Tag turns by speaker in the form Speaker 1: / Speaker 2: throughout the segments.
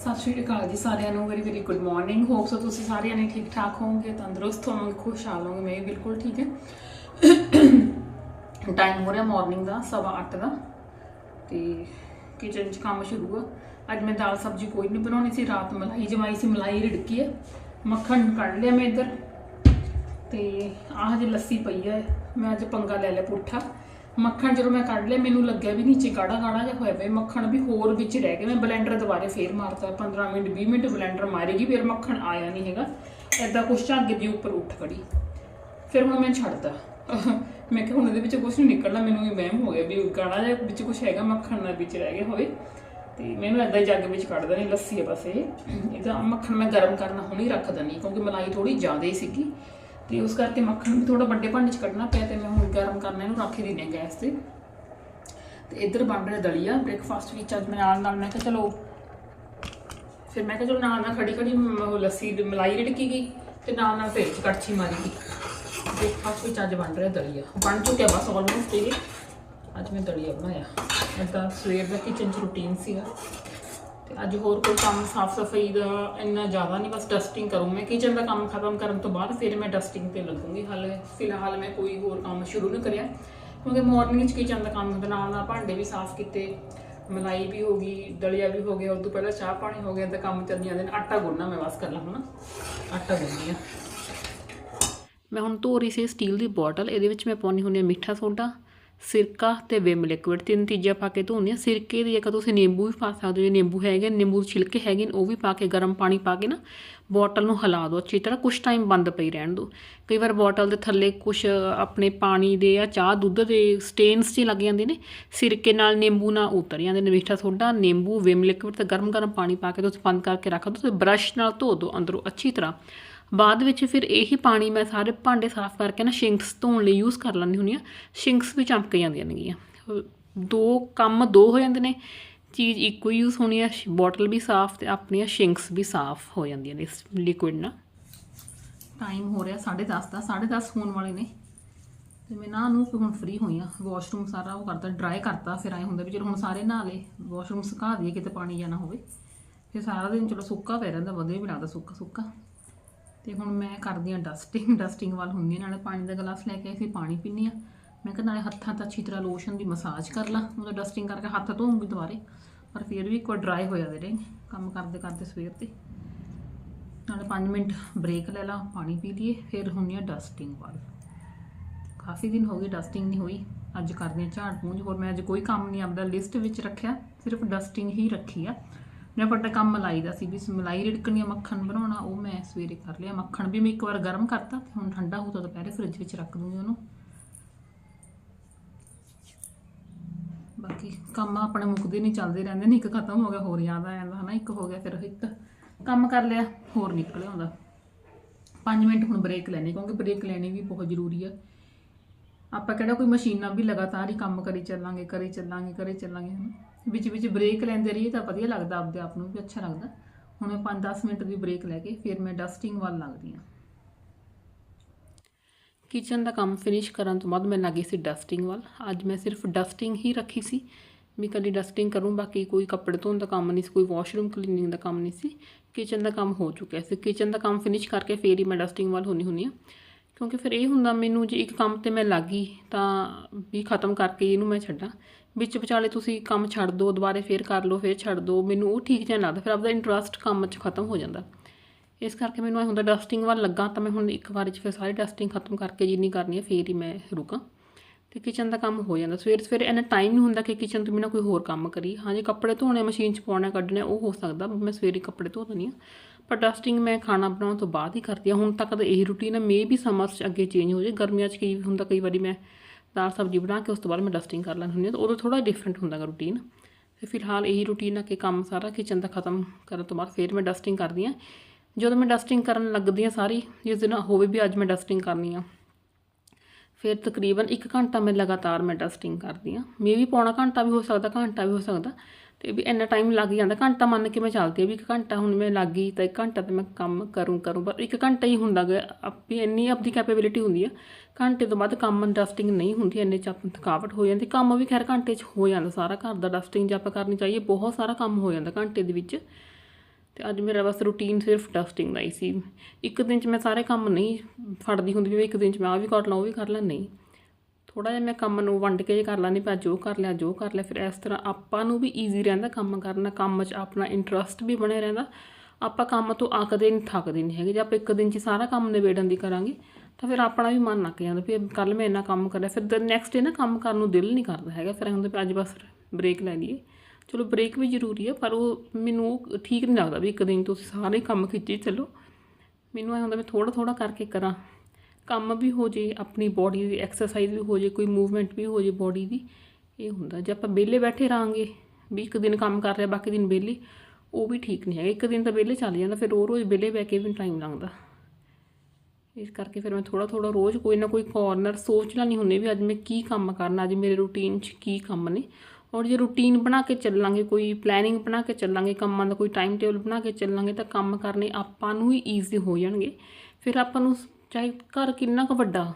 Speaker 1: ਸਤਿ ਸ਼੍ਰੀ ਅਕਾਲ ਜੀ ਸਾਰਿਆਂ ਨੂੰ very very good morning hope so ਤੁਸੀਂ ਸਾਰਿਆਂ ਨੇ ਠੀਕ ਠਾਕ ਹੋਵੋਗੇ, ਤੰਦਰੁਸਤ ਹੋਵੋਗੇ ਖੁਸ਼ਹਾਲ ਹੋਵੋਗੇ ਮੈਂ ਵੀ ਬਿਲਕੁਲ ਠੀਕ ਹੈ। ਟਾਈਮ ਹੋ ਰਿਹਾ ਮਾਰਨਿੰਗ ਦਾ 7:30 ਦਾ। ਤੇ ਕਿਚਨ 'ਚ ਕੰਮ ਸ਼ੁਰੂ ਆ ਅੱਜ ਮੈਂ ਦਾਲ ਸਬਜ਼ੀ ਕੋਈ ਨਹੀਂ ਬਣਾਉਣੀ ਸੀ, ਰਾਤ ਮਲਾਈ ਜਮਾਈ ਸੀ, ਮਲਾਈ ਰਿੜਕੀ ਹੈ। ਮੱਖਣ ਕੱਢ ਲਿਆ ਮੈਂ ਇੱਧਰ। ਤੇ ਆਹ ਜੇ ਲੱਸੀ ਪਈ ਹੈ, ਮੈਂ ਅੱਜ ਪੰਗਾ ਲੈ ਲਿਆ ਪੁੱਠਾ। ਮੱਖਣ ਜਦੋਂ ਮੈਂ ਕੱਢ ਲਿਆ, ਮੈਨੂੰ ਲੱਗਿਆ ਵੀ ਨੀਚੇ ਗਾੜਾ ਗਾੜਾ ਜਿਹਾ ਹੋਇਆ ਪਿਆ, ਮੱਖਣ ਵੀ ਹੋਰ ਵਿੱਚ ਰਹਿ ਗਿਆ ਮੈਂ ਬਲੈਂਡਰ ਦੁਬਾਰੇ ਫੇਰ ਮਾਰਤਾ 15 ਮਿੰਟ 20 ਮਿੰਟ ਬਲੈਂਡਰ ਮਾਰੇਗੀ, ਫਿਰ ਮੱਖਣ ਆਇਆ ਨਹੀਂ ਹੈਗਾ। ਐਦਾਂ ਕੁਛ ਝੱਗ ਦੀ ਉੱਪਰ ਉੱਠ ਖੜੀ। ਫਿਰ ਹੁਣ ਮੈਂ ਛੱਡਦਾ ਮੈਂ ਕਿਹਾ ਹੁਣ ਇਹਦੇ ਵਿੱਚ ਕੁਝ ਨਹੀਂ ਨਿਕਲਣਾ, ਮੈਨੂੰ ਵੀ ਵਹਿਮ ਹੋ ਗਿਆ ਵੀ ਗਾੜਾ ਜਿਹਾ ਵਿੱਚ ਕੁਝ ਹੈਗਾ, ਮੱਖਣ ਨਾਲ ਵਿੱਚ ਰਹਿ ਗਿਆ ਹੋਵੇ। ਤੇ ਮੈਨੂੰ ਐਦਾਂ ਹੀ ਜੱਗ ਵਿੱਚ ਕੱਢ ਦੇਣੀ ਲੱਸੀ ਹੈ ਬਸ ਇਹ। ਇਹਦਾ ਮੱਖਣ ਮੈਂ ਗਰਮ ਕਰਨਾ ਹੁਣੇ ਰੱਖ ਦਣੀ ਕਿਉਂਕਿ ਮਲਾਈ ਥੋੜੀ ਜ਼ਿਆਦਾ ਹੀ ਸੀਗੀ। ਤੇ ਉਸ ਕਰਕੇ ਮੱਖਣ ਵੀ ਥੋੜਾ ਵੱਡੇ ਭਾਂਡੇ 'ਚ ਕੱਢਣਾ ਪਿਆ ਤੇ ਮੈਂ ਹੁਣ ਗਰਮ ਕਰਨਾ, ਇਹਨੂੰ ਰੱਖ ਹੀ ਦਿੰਨੇ ਗੈਸ ਤੇ। ਤੇ ਇੱਧਰ ਬਣ ਰਿਹਾ ਦਲੀਆ ਬ੍ਰੇਕਫਾਸਟ ਵਿੱਚ ਅੱਜ ਮੈਂ ਨਾਲ ਨਾਲ, ਮੈਂ ਕਿਹਾ ਚਲੋ ਫਿਰ ਮੈਂ ਕਿਹਾ ਚਲੋ ਨਾਲ ਨਾਲ ਖੜੀ ਖੜੀ ਉਹ ਲੱਸੀ ਦੀ ਮਲਾਈ ਰਿੜਕੀ ਗਈ ਤੇ ਨਾਲ ਨਾਲ ਫਿਰ 'ਚ ਕੜਛੀ ਮਾਰੀ ਗਈ। ਬ੍ਰੇਕਫਾਸਟ ਵਿੱਚ ਅੱਜ ਬਣ ਰਿਹਾ ਦਲੀਆ। ਬਣ ਚੁੱਕਿਆ ਬਸ ਆਲਮੋਸਟ ਇਹ। ਅੱਜ ਮੈਂ ਦਲੀਆ ਬਣਾਇਆ। ਏਦਾਂ ਸਵੇਰ ਦਾ ਕਿਚਨ 'ਚ ਰੂਟੀਨ ਸੀਗਾ। ਤੇ ਅੱਜ ਹੋਰ ਕੋਈ ਕੰਮ ਸਾਫ਼ ਸਫ਼ਾਈ ਦਾ ਇੰਨਾ ਜ਼ਿਆਦਾ ਨਹੀਂ, ਬਸ ਡਸਟਿੰਗ ਕਰੂੰ ਮੈਂ। ਕਿਚਨ ਦਾ ਕੰਮ ਖਤਮ ਕਰਨ ਤੋਂ ਬਾਅਦ ਫਿਰ ਮੈਂ ਡਸਟਿੰਗ ਤੇ ਲੱਗੂੰਗੀ। ਹਾਲੇ ਫਿਲਹਾਲ ਮੈਂ ਕੋਈ ਹੋਰ ਕੰਮ ਸ਼ੁਰੂ ਨਹੀਂ ਕਰਿਆ। ਕਿਉਂਕਿ ਮਾਰਨਿੰਗ ਵਿੱਚ ਕਿਚਨ ਦਾ ਕੰਮ ਦੇ ਨਾਲ ਨਾਲ ਭਾਂਡੇ ਵੀ ਸਾਫ਼ ਕੀਤੇ, ਮਲਾਈ ਵੀ ਹੋ ਗਈ, ਦਲੀਆ ਵੀ ਹੋ ਗਿਆ ਉਸ ਤੋਂ ਪਹਿਲਾਂ ਚਾਹ ਪਾਣੀ ਹੋ ਗਿਆ, ਤਾਂ ਕੰਮ ਚੱਲ ਜਾਂਦੇ ਨੇ ਆਟਾ ਗੁੰਨਣਾ ਮੈਂ ਬਸ ਕਰ ਲਾਂ ਹੁਣ ਆਟਾ ਗੁੰਨਦੀ ਆ ਮੈਂ ਹੁਣ ਧੋ ਰਹੀ ਸੀ ਸਟੀਲ ਦੀ ਬੋਟਲ, ਇਹਦੇ ਵਿੱਚ ਮੈਂ ਪਾਉਣੀ ਹੁੰਦੀ ਆ ਮਿੱਠਾ ਸੋਡਾ ਸਿਰਕਾ ਤੇ ਵਿਮ ਲਿਕਵਿਡ ਤਿੰਨ ਚੀਜ਼ਾਂ ਪਾ ਕੇ ਧੋਣੀਆਂ ਸਿਰਕੇ ਦੀ ਜਗ੍ਹਾ ਤੁਸੀਂ ਨਿੰਬੂ ਵੀ ਪਾ ਸਕਦੇ ਹੋ, ਜੇ ਨਿੰਬੂ ਹੈਗੇ, ਨਿੰਬੂ ਛਿਲਕੇ ਹੈਗੇ ਨੇ, ਉਹ ਵੀ ਪਾ ਕੇ ਗਰਮ ਪਾਣੀ ਪਾ ਕੇ ਨਾ ਬੋਟਲ ਨੂੰ ਹਿਲਾ ਦਿਓ ਅੱਛੀ ਤਰ੍ਹਾਂ ਕੁਝ ਟਾਈਮ ਬੰਦ ਪਈ ਰਹਿਣ ਦਿਓ। ਕਈ ਵਾਰ ਬੋਟਲ ਦੇ ਥੱਲੇ ਕੁਝ ਆਪਣੇ ਪਾਣੀ ਦੇ ਜਾਂ ਚਾਹ, ਦੁੱਧ ਦੇ ਸਟੇਨਸ ਜਿਹੇ ਲੱਗ ਜਾਂਦੇ ਨੇ, ਸਿਰਕੇ ਨਾਲ ਨਿੰਬੂ ਨਾਲ ਉਤਰ ਜਾਂਦੇ ਨੇ। ਮਿੱਠਾ ਸੋਡਾ ਨਿੰਬੂ, ਵਿਮ ਲਿਕਵਿਡ ਤੇ ਗਰਮ ਗਰਮ ਪਾਣੀ ਪਾ ਕੇ ਤੁਸੀਂ ਬੰਦ ਕਰਕੇ ਰੱਖ ਦਿਓ ਤੇ ਬਰਸ਼ ਨਾਲ ਧੋ ਦਿਓ ਅੰਦਰੋਂ ਅੱਛੀ ਤਰ੍ਹਾਂ। ਬਾਅਦ ਵਿੱਚ ਫਿਰ ਇਹੀ ਪਾਣੀ ਮੈਂ ਸਾਰੇ ਭਾਂਡੇ ਸਾਫ਼ ਕਰਕੇ ਨਾ ਸ਼ਿੰਕਸ ਧੋਣ ਲਈ ਯੂਜ਼ ਕਰ ਲੈਂਦੀ ਹੁੰਦੀ ਆ ਸ਼ਿੰਕਸ ਵੀ ਚਮਕ ਜਾਂਦੀਆਂ ਨੇਗੀਆਂ। ਦੋ ਕੰਮ ਦੋ ਹੋ ਜਾਂਦੇ ਨੇ, ਚੀਜ਼ ਇੱਕੋ ਯੂਜ਼ ਹੋਣੀ ਆ, ਬੋਟਲ ਵੀ ਸਾਫ਼ ਤੇ ਆਪਣੀਆਂ ਸ਼ਿੰਕਸ ਵੀ ਸਾਫ਼ ਹੋ ਜਾਂਦੀਆਂ ਨੇ ਇਸ ਲਿਕੁਇਡ ਨਾਲ। ਟਾਈਮ ਹੋ ਰਿਹਾ 10:30 ਦਾ 10:30 ਹੋਣ ਵਾਲੇ ਨੇ। ਤੇ ਮੈਂ ਨਾ ਨੂੰ ਹੁਣ ਫ੍ਰੀ ਹੋਈ ਆ ਵਾਸ਼ਰੂਮ ਸਾਰਾ ਉਹ ਕਰਤਾ ਡਰਾਈ ਕਰਤਾ, ਫਿਰ ਐ ਹੁੰਦਾ ਵੀ ਚਲੋ ਹੁਣ ਸਾਰੇ ਨਹਾ ਲਏ ਵਾਸ਼ਰੂਮ ਸੁਕਾ ਦਈਏ ਕਿਤੇ ਪਾਣੀ ਜਾਣਾ ਹੋਵੇ। ਫਿਰ ਸਾਰਾ ਦਿਨ ਚਲੋ ਸੁੱਕਾ ਪੈ ਰਹਿੰਦਾ, ਵਧੀਆ ਵੀ ਲੱਗਦਾ ਸੁੱਕਾ ਸੁੱਕਾ ਤੇ ਹੁਣ ਮੈਂ ਕਰਦੀ ਆ ਡਸਟਿੰਗ ਡਸਟਿੰਗ ਵੱਲ ਹੁੰਦੀ ਆ ਨਾਲੇ ਪਾਣੀ ਦਾ ਗਲਾਸ ਲੈ ਕੇ ਆਈ ਪਾਣੀ ਪੀਨੀ ਆ। ਮੈਂ ਕਿਹਾ ਨਾਲੇ ਹੱਥਾਂ ਤੇ ਅੱਛੀ ਤਰ੍ਹਾਂ ਲੋਸ਼ਨ ਦੀ ਮਸਾਜ ਕਰ ਲਾਂ ਉਹਦਾ ਡਸਟਿੰਗ ਕਰਕੇ ਹੱਥ ਧੋਉਂਗੀ ਦੁਬਾਰੇ, ਪਰ ਫਿਰ ਵੀ ਇੱਕ ਵਾਰ ਡਰਾਈ ਹੋ ਜਾਂਦੇ ਨੇ, ਕੰਮ ਕਰਦੇ ਕਰਦੇ ਸਵੇਰ ਤੇ ਨਾਲੇ 5 ਮਿੰਟ ਬ੍ਰੇਕ ਲੈ ਲਾ, ਪਾਣੀ ਪੀ ਲਈਏ, ਫਿਰ ਹੁੰਦੀ ਆ ਡਸਟਿੰਗ ਵੱਲ। ਕਾਫੀ ਦਿਨ ਹੋ ਗਏ ਡਸਟਿੰਗ ਨਹੀਂ ਹੋਈ, ਅੱਜ ਕਰਦੇ ਆ ਝਾੜ ਪੂੰਝ ਹੋਰ ਮੈਂ ਅੱਜ ਕੋਈ ਕੰਮ ਨਹੀਂ, ਆਪਦਾ ਲਿਸਟ ਵਿੱਚ ਰੱਖਿਆ, ਸਿਰਫ ਡਸਟਿੰਗ ਹੀ ਰੱਖੀ ਆ। ਮੈਂ ਵੱਡਾ ਕੰਮ ਮਲਾਈ ਦਾ ਸੀ ਵੀ ਮਲਾਈ ਰਿੜਕਣੀ ਆ ਮੱਖਣ ਬਣਾਉਣਾ, ਉਹ ਮੈਂ ਸਵੇਰੇ ਕਰ ਲਿਆ। ਮੱਖਣ ਵੀ ਮੈਂ ਇੱਕ ਵਾਰ ਗਰਮ ਕਰਤਾ ਤੇ ਹੁਣ ਠੰਡਾ ਹੋ ਤਾਂ ਦੁਪਹਿਰੇ ਫ੍ਰਿਜ ਵਿੱਚ ਰੱਖ ਦੂੰਗੀ ਉਹਨੂੰ। ਬਾਕੀ ਕੰਮ ਆਪਣੇ ਮੁੱਕਦੇ ਨਹੀਂ, ਚੱਲਦੇ ਰਹਿੰਦੇ ਨੇ, ਇੱਕ ਖਤਮ ਹੋ ਗਿਆ, ਹੋਰ ਯਾਦ ਆ ਜਾਂਦਾ, ਹਨਾ? ਇੱਕ ਹੋ ਗਿਆ, ਫਿਰ ਇੱਕ ਕੰਮ ਕਰ ਲਿਆ, ਹੋਰ ਨਿਕਲ ਆਉਂਦਾ। 5 ਮਿੰਟ ਹੁਣ ਬ੍ਰੇਕ ਲੈਣੀ, ਕਿਉਂਕਿ ਬ੍ਰੇਕ ਲੈਣੀ ਵੀ ਬਹੁਤ ਜ਼ਰੂਰੀ ਆ। ਆਪਾਂ ਕਿਹੜਾ ਕੋਈ ਮਸ਼ੀਨਾਂ ਵੀ ਲਗਾਤਾਰ ਹੀ ਕੰਮ ਕਰੀ ਚੱਲਾਂਗੇ ਕਰੀ ਚੱਲਾਂਗੇ ਕਰੀ ਚੱਲਾਂਗੇ, ਹਨਾ? ਵਿੱਚ ਵਿੱਚ ਬ੍ਰੇਕ ਲੈਂਦੇ ਰਹੀਏ ਤਾਂ ਵਧੀਆ ਲੱਗਦਾ ਆਪਦੇ ਆਪ ਨੂੰ ਵੀ ਅੱਛਾ ਲੱਗਦਾ। ਹੁਣ ਮੈਂ 5-10 ਮਿੰਟ ਦੀ ਬ੍ਰੇਕ ਲੈ ਕੇ ਫਿਰ ਮੈਂ ਡਸਟਿੰਗ ਵੱਲ ਲੱਗਦੀ ਹਾਂ। ਕਿਚਨ ਦਾ ਕੰਮ ਫਿਨਿਸ਼ ਕਰਨ ਤੋਂ ਬਾਅਦ ਮੈਂ ਲੱਗੀ ਸੀ ਡਸਟਿੰਗ ਵੱਲ। ਅੱਜ ਮੈਂ ਸਿਰਫ ਡਸਟਿੰਗ ਹੀ ਰੱਖੀ ਸੀ। ਵੀ ਕਦੀ ਡਸਟਿੰਗ ਕਰੂੰ, ਬਾਕੀ ਕੋਈ ਕੱਪੜੇ ਧੋਣ ਦਾ ਕੰਮ ਨਹੀਂ ਸੀ, ਕੋਈ ਵਾਸ਼ਰੂਮ ਕਲੀਨਿੰਗ ਦਾ ਕੰਮ ਨਹੀਂ ਸੀ। ਕਿਚਨ ਦਾ ਕੰਮ ਹੋ ਚੁੱਕਿਆ ਸੀ। ਕਿਚਨ ਦਾ ਕੰਮ ਫਿਨਿਸ਼ ਕਰਕੇ ਫੇਰ ਹੀ ਮੈਂ ਡਸਟਿੰਗ ਵੱਲ ਹੁੰਨੀ ਹੁੰਨੀ ਆ ਕਿਉਂਕਿ ਫਿਰ ਇਹ ਹੁੰਦਾ ਮੈਨੂੰ ਜੇ ਇੱਕ ਕੰਮ ਤੇ ਮੈਂ ਲੱਗੀ ਤਾਂ ਵੀ ਖਤਮ ਕਰਕੇ ਇਹਨੂੰ ਮੈਂ ਛੱਡਾਂ। ਵਿੱਚ ਵਿਚਾਲੇ ਤੁਸੀਂ ਕੰਮ ਛੱਡ ਦਿਓ ਦੁਬਾਰੇ ਫੇਰ ਕਰ ਲਓ, ਫੇਰ ਛੱਡ ਦਿਓ ਮੈਨੂੰ ਉਹ ਠੀਕ ਜਿਹਾ ਨਹੀਂ ਲੱਗਦਾ, ਫਿਰ ਆਪਦਾ ਇੰਟਰਸਟ ਕੰਮ 'ਚ ਖਤਮ ਹੋ ਜਾਂਦਾ। ਇਸ ਕਰਕੇ ਮੈਨੂੰ ਇਹ ਹੁੰਦਾ ਡਸਟਿੰਗ ਵੱਲ ਲੱਗਾ, ਤਾਂ ਮੈਂ ਹੁਣ ਇੱਕ ਵਾਰੀ 'ਚ ਫਿਰ ਸਾਰੀ ਡਸਟਿੰਗ ਖਤਮ ਕਰਕੇ ਜਿੰਨੀ ਕਰਨੀ ਹੈ ਫੇਰ ਹੀ ਮੈਂ ਰੁਕਾਂ। ਤੇ ਕਿਚਨ ਦਾ ਕੰਮ ਹੋ ਜਾਂਦਾ। ਸਵੇਰ ਸਵੇਰੇ ਇੰਨਾ ਟਾਈਮ ਨਹੀਂ ਹੁੰਦਾ ਕਿ ਕਿਚਨ ਤੋਂ ਬਿਨਾਂ ਕੋਈ ਹੋਰ ਕੰਮ ਕਰੀ ਹਾਂ, ਜੇ ਕੱਪੜੇ ਧੋਣੇ ਮਸ਼ੀਨ 'ਚ ਪਾਉਣੇ ਕੱਢਣੇ, ਉਹ ਹੋ ਸਕਦਾ ਮੈਂ ਸਵੇਰੇ ਕੱਪੜੇ ਧੋ ਦਿੰਦੀ ਹਾਂ ਪਰ ਡਸਟਿੰਗ ਮੈਂ ਖਾਣਾ ਬਣਾਉਣ ਤੋਂ ਬਾਅਦ ਹੀ ਕਰਦੀ ਹਾਂ ਹੁਣ ਤੱਕ ਤਾਂ ਇਹੀ ਰੂਟੀਨ ਹੈ ਮੇ ਵੀ ਸਮਰ 'ਚ ਅੱਗੇ ਚੇਂਜ ਹੋ ਜਾਏ। ਗਰਮੀਆਂ 'ਚ ਕੀ ਹੁੰਦਾ, ਕਈ ਵਾਰੀ ਮੈਂ ਦਾਲ ਸਬਜ਼ੀ ਬਣਾ ਕੇ ਉਸ ਤੋਂ ਬਾਅਦ ਮੈਂ ਡਸਟਿੰਗ ਕਰ ਲੈਂਦੀ ਹੁੰਦੀ ਹਾਂ, ਤਾਂ ਉਦੋਂ ਥੋੜਾ ਡਿਫਰੈਂਟ ਹੁੰਦਾ ਗਾ ਰੂਟੀਨ ਤੇ ਫਿਲਹਾਲ ਇਹੀ ਰੂਟੀਨ ਆ ਕਿ ਕੰਮ ਸਾਰਾ ਕਿਚਨ ਦਾ ਖਤਮ ਕਰਨ ਤੋਂ ਬਾਅਦ ਫਿਰ ਮੈਂ ਡਸਟਿੰਗ ਕਰਦੀ ਹਾਂ। ਜਦੋਂ ਮੈਂ ਡਸਟਿੰਗ ਕਰਨ ਲੱਗਦੀ ਹਾਂ ਸਾਰੀ, ਜਿਸ ਦਿਨ ਹੋਵੇ ਵੀ ਅੱਜ ਮੈਂ ਡਸਟਿੰਗ ਕਰਨੀ ਆ, ਫਿਰ ਤਕਰੀਬਨ 1 ਘੰਟਾ ਮੈਂ ਲਗਾਤਾਰ ਮੈਂ ਡਸਟਿੰਗ ਕਰਦੀ ਆ ਮੇ ਵੀ ਪੌਣਾ ਘੰਟਾ ਵੀ ਹੋ ਸਕਦਾ, ਘੰਟਾ ਵੀ ਹੋ ਸਕਦਾ ਤੇ ਵੀ ਇੰਨਾ ਟਾਈਮ ਲੱਗ ਜਾਂਦਾ। ਘੰਟਾ ਮੰਨ ਕੇ ਮੈਂ ਚੱਲਦੀ ਆ ਵੀ ਇੱਕ ਘੰਟਾ ਹੁਣ ਮੈਂ ਲੱਗ ਗਈ ਤਾਂ ਇੱਕ ਘੰਟਾ ਤੇ ਮੈਂ ਕੰਮ ਕਰੂੰ ਕਰੂੰ। ਪਰ ਇੱਕ ਘੰਟਾ ਹੀ ਹੁੰਦਾ ਗਾ। ਆਪੀ ਇੰਨੀ ਆਪਦੀ ਕੈਪੇਬਿਲਿਟੀ ਹੁੰਦੀ ਆ। ਘੰਟੇ ਤੋਂ ਬਾਅਦ ਕੰਮ ਡਸਟਿੰਗ ਨਹੀਂ ਹੁੰਦੀ, ਇੰਨੇ ਚ ਆਪ ਥਕਾਵਟ ਹੋ ਜਾਂਦੀ। ਕੰਮ ਵੀ ਖੈਰ ਘੰਟੇ 'ਚ ਹੋ ਜਾਂਦਾ। ਸਾਰਾ ਘਰ ਦਾ ਡਸਟਿੰਗ ਜੇ ਆਪਾਂ ਕਰਨੀ ਚਾਹੀਏ, ਬਹੁਤ ਸਾਰਾ ਕੰਮ ਹੋ ਜਾਂਦਾ ਘੰਟੇ ਦੇ ਵਿੱਚ। ਤੇ ਅੱਜ ਮੇਰਾ ਬਸ ਰੂਟੀਨ ਸਿਰਫ ਡਸਟਿੰਗ ਦਾ ਹੀ ਸੀ। ਇੱਕ ਦਿਨ 'ਚ ਮੈਂ ਸਾਰੇ ਕੰਮ ਨਹੀਂ ਫੜਦੀ ਹੁੰਦੀ ਵੀ ਇੱਕ ਦਿਨ 'ਚ ਮੈਂ ਆ ਵੀ ਕਰ ਲਾਂ, ਉਹ ਵੀ ਕਰ ਲਾਂ। ਨਹੀਂ। ਥੋੜਾ ਜਿਹਾ ਮੈਂ ਕੰਮ ਨੂੰ ਵੰਡ ਕੇ ਕਰ ਲੈਂਦੀ ਪਾ ਜੋ ਕਰ ਲਿਆ ਜੋ ਕਰ ਲਿਆ। ਫਿਰ ਇਸ ਤਰ੍ਹਾਂ ਆਪਾਂ ਨੂੰ ਵੀ ਈਜ਼ੀ ਰਹਿੰਦਾ ਕੰਮ ਕਰਨਾ, ਕੰਮ 'ਚ ਆਪਣਾ ਇੰਟਰਸਟ ਵੀ ਬਣਿਆ ਰਹਿੰਦਾ। ਆਪਾਂ ਕੰਮ ਤੋਂ ਅੱਕਦੇ ਨਹੀਂ ਥੱਕਦੇ ਨਹੀਂ ਹੈਗੇ। ਜੇ ਆਪਾਂ ਇੱਕ ਦਿਨ 'ਚ ਸਾਰਾ ਕੰਮ ਨਿਬੇੜਨ ਦੀ ਕਰਾਂਗੇ, ਤਾਂ ਫਿਰ ਆਪਣਾ ਵੀ ਮਨ ਨੱਕ ਜਾਂਦਾ ਫਿਰ ਕੱਲ ਮੈਂ ਇੰਨਾ ਕੰਮ ਕਰਿਆ। ਫਿਰ ਨੈਕਸਟ ਡੇ ਨਾ ਕੰਮ ਕਰਨ ਨੂੰ ਦਿਲ ਨਹੀਂ ਕਰਦਾ ਹੈਗਾ। ਫਿਰ ਐਂ ਹੁੰਦਾ ਵੀ ਅੱਜ ਬਸ ਬ੍ਰੇਕ ਲੈ ਲਈਏ। ਚਲੋ ਬ੍ਰੇਕ ਵੀ ਜ਼ਰੂਰੀ ਹੈ ਪਰ ਉਹ ਮੈਨੂੰ ਉਹ ਠੀਕ ਨਹੀਂ ਲੱਗਦਾ ਵੀ ਇੱਕ ਦਿਨ ਤੁਸੀਂ ਸਾਰੇ ਕੰਮ ਖਿੱਚੇ ਚਲੋ। ਮੈਨੂੰ ਐਂ ਹੁੰਦਾ ਵੀ ਥੋੜਾ ਥੋੜਾ ਕਰਕੇ ਕਰਾਂ। ਕੰਮ ਵੀ ਹੋ ਜੇ, ਆਪਣੀ ਬੋਡੀ ਦੀ ਐਕਸਰਸਾਈਜ਼ ਵੀ ਹੋ ਜੇ, ਕੋਈ ਮੂਵਮੈਂਟ ਵੀ ਹੋ ਜੇ ਬੋਡੀ ਦੀ, ਇਹ ਹੁੰਦਾ। ਜੇ ਆਪਾਂ ਵਿਹਲੇ ਬੈਠੇ ਰਾਂਗੇ ਵੀ ਇੱਕ ਦਿਨ ਕੰਮ ਕਰ ਰਿਹਾ ਬਾਕੀ ਦਿਨ ਵਿਹਲੇ, ਉਹ ਵੀ ਠੀਕ ਨਹੀਂ ਹੈਗਾ। ਇੱਕ ਦਿਨ ਤਾਂ ਵਿਹਲੇ ਚੱਲ ਜਾਂਦਾ, ਫਿਰ ਰੋਜ਼ ਰੋਜ਼ ਵਿਹਲੇ ਬਹਿ ਕੇ ਵੀ ਟਾਈਮ ਲੱਗਦਾ ਇਸ ਕਰਕੇ ਫਿਰ ਮੈਂ ਥੋੜਾ ਥੋੜਾ ਰੋਜ਼ ਕੋਈ ਨਾ ਕੋਈ ਕਾਰਨਰ ਸੋਚ ਲੈਣੀ ਹੁੰਦੀ ਵੀ ਅੱਜ ਮੈਂ ਕੀ ਕੰਮ ਕਰਨਾ, ਅੱਜ ਮੇਰੇ ਰੂਟੀਨ 'ਚ ਕੀ ਕੰਮ ਨੇ। ਔਰ ਜੇ ਰੂਟੀਨ ਬਣਾ ਕੇ ਚੱਲਾਂਗੇ, ਕੋਈ ਪਲੈਨਿੰਗ ਬਣਾ ਕੇ ਚੱਲਾਂਗੇ, ਕੰਮਾਂ ਦਾ ਕੋਈ ਟਾਈਮ ਟੇਬਲ ਬਣਾ ਕੇ ਚੱਲਾਂਗੇ, ਤਾਂ ਕੰਮ ਕਰਨੇ ਆਪਾਂ ਨੂੰ ਹੀ ਈਜ਼ੀ ਹੋ ਜਾਣਗੇ। ਫਿਰ ਆਪਾਂ ਨੂੰ ਚਾਹੇ ਘਰ ਕਿੰਨਾ ਕੁ ਵੱਡਾ,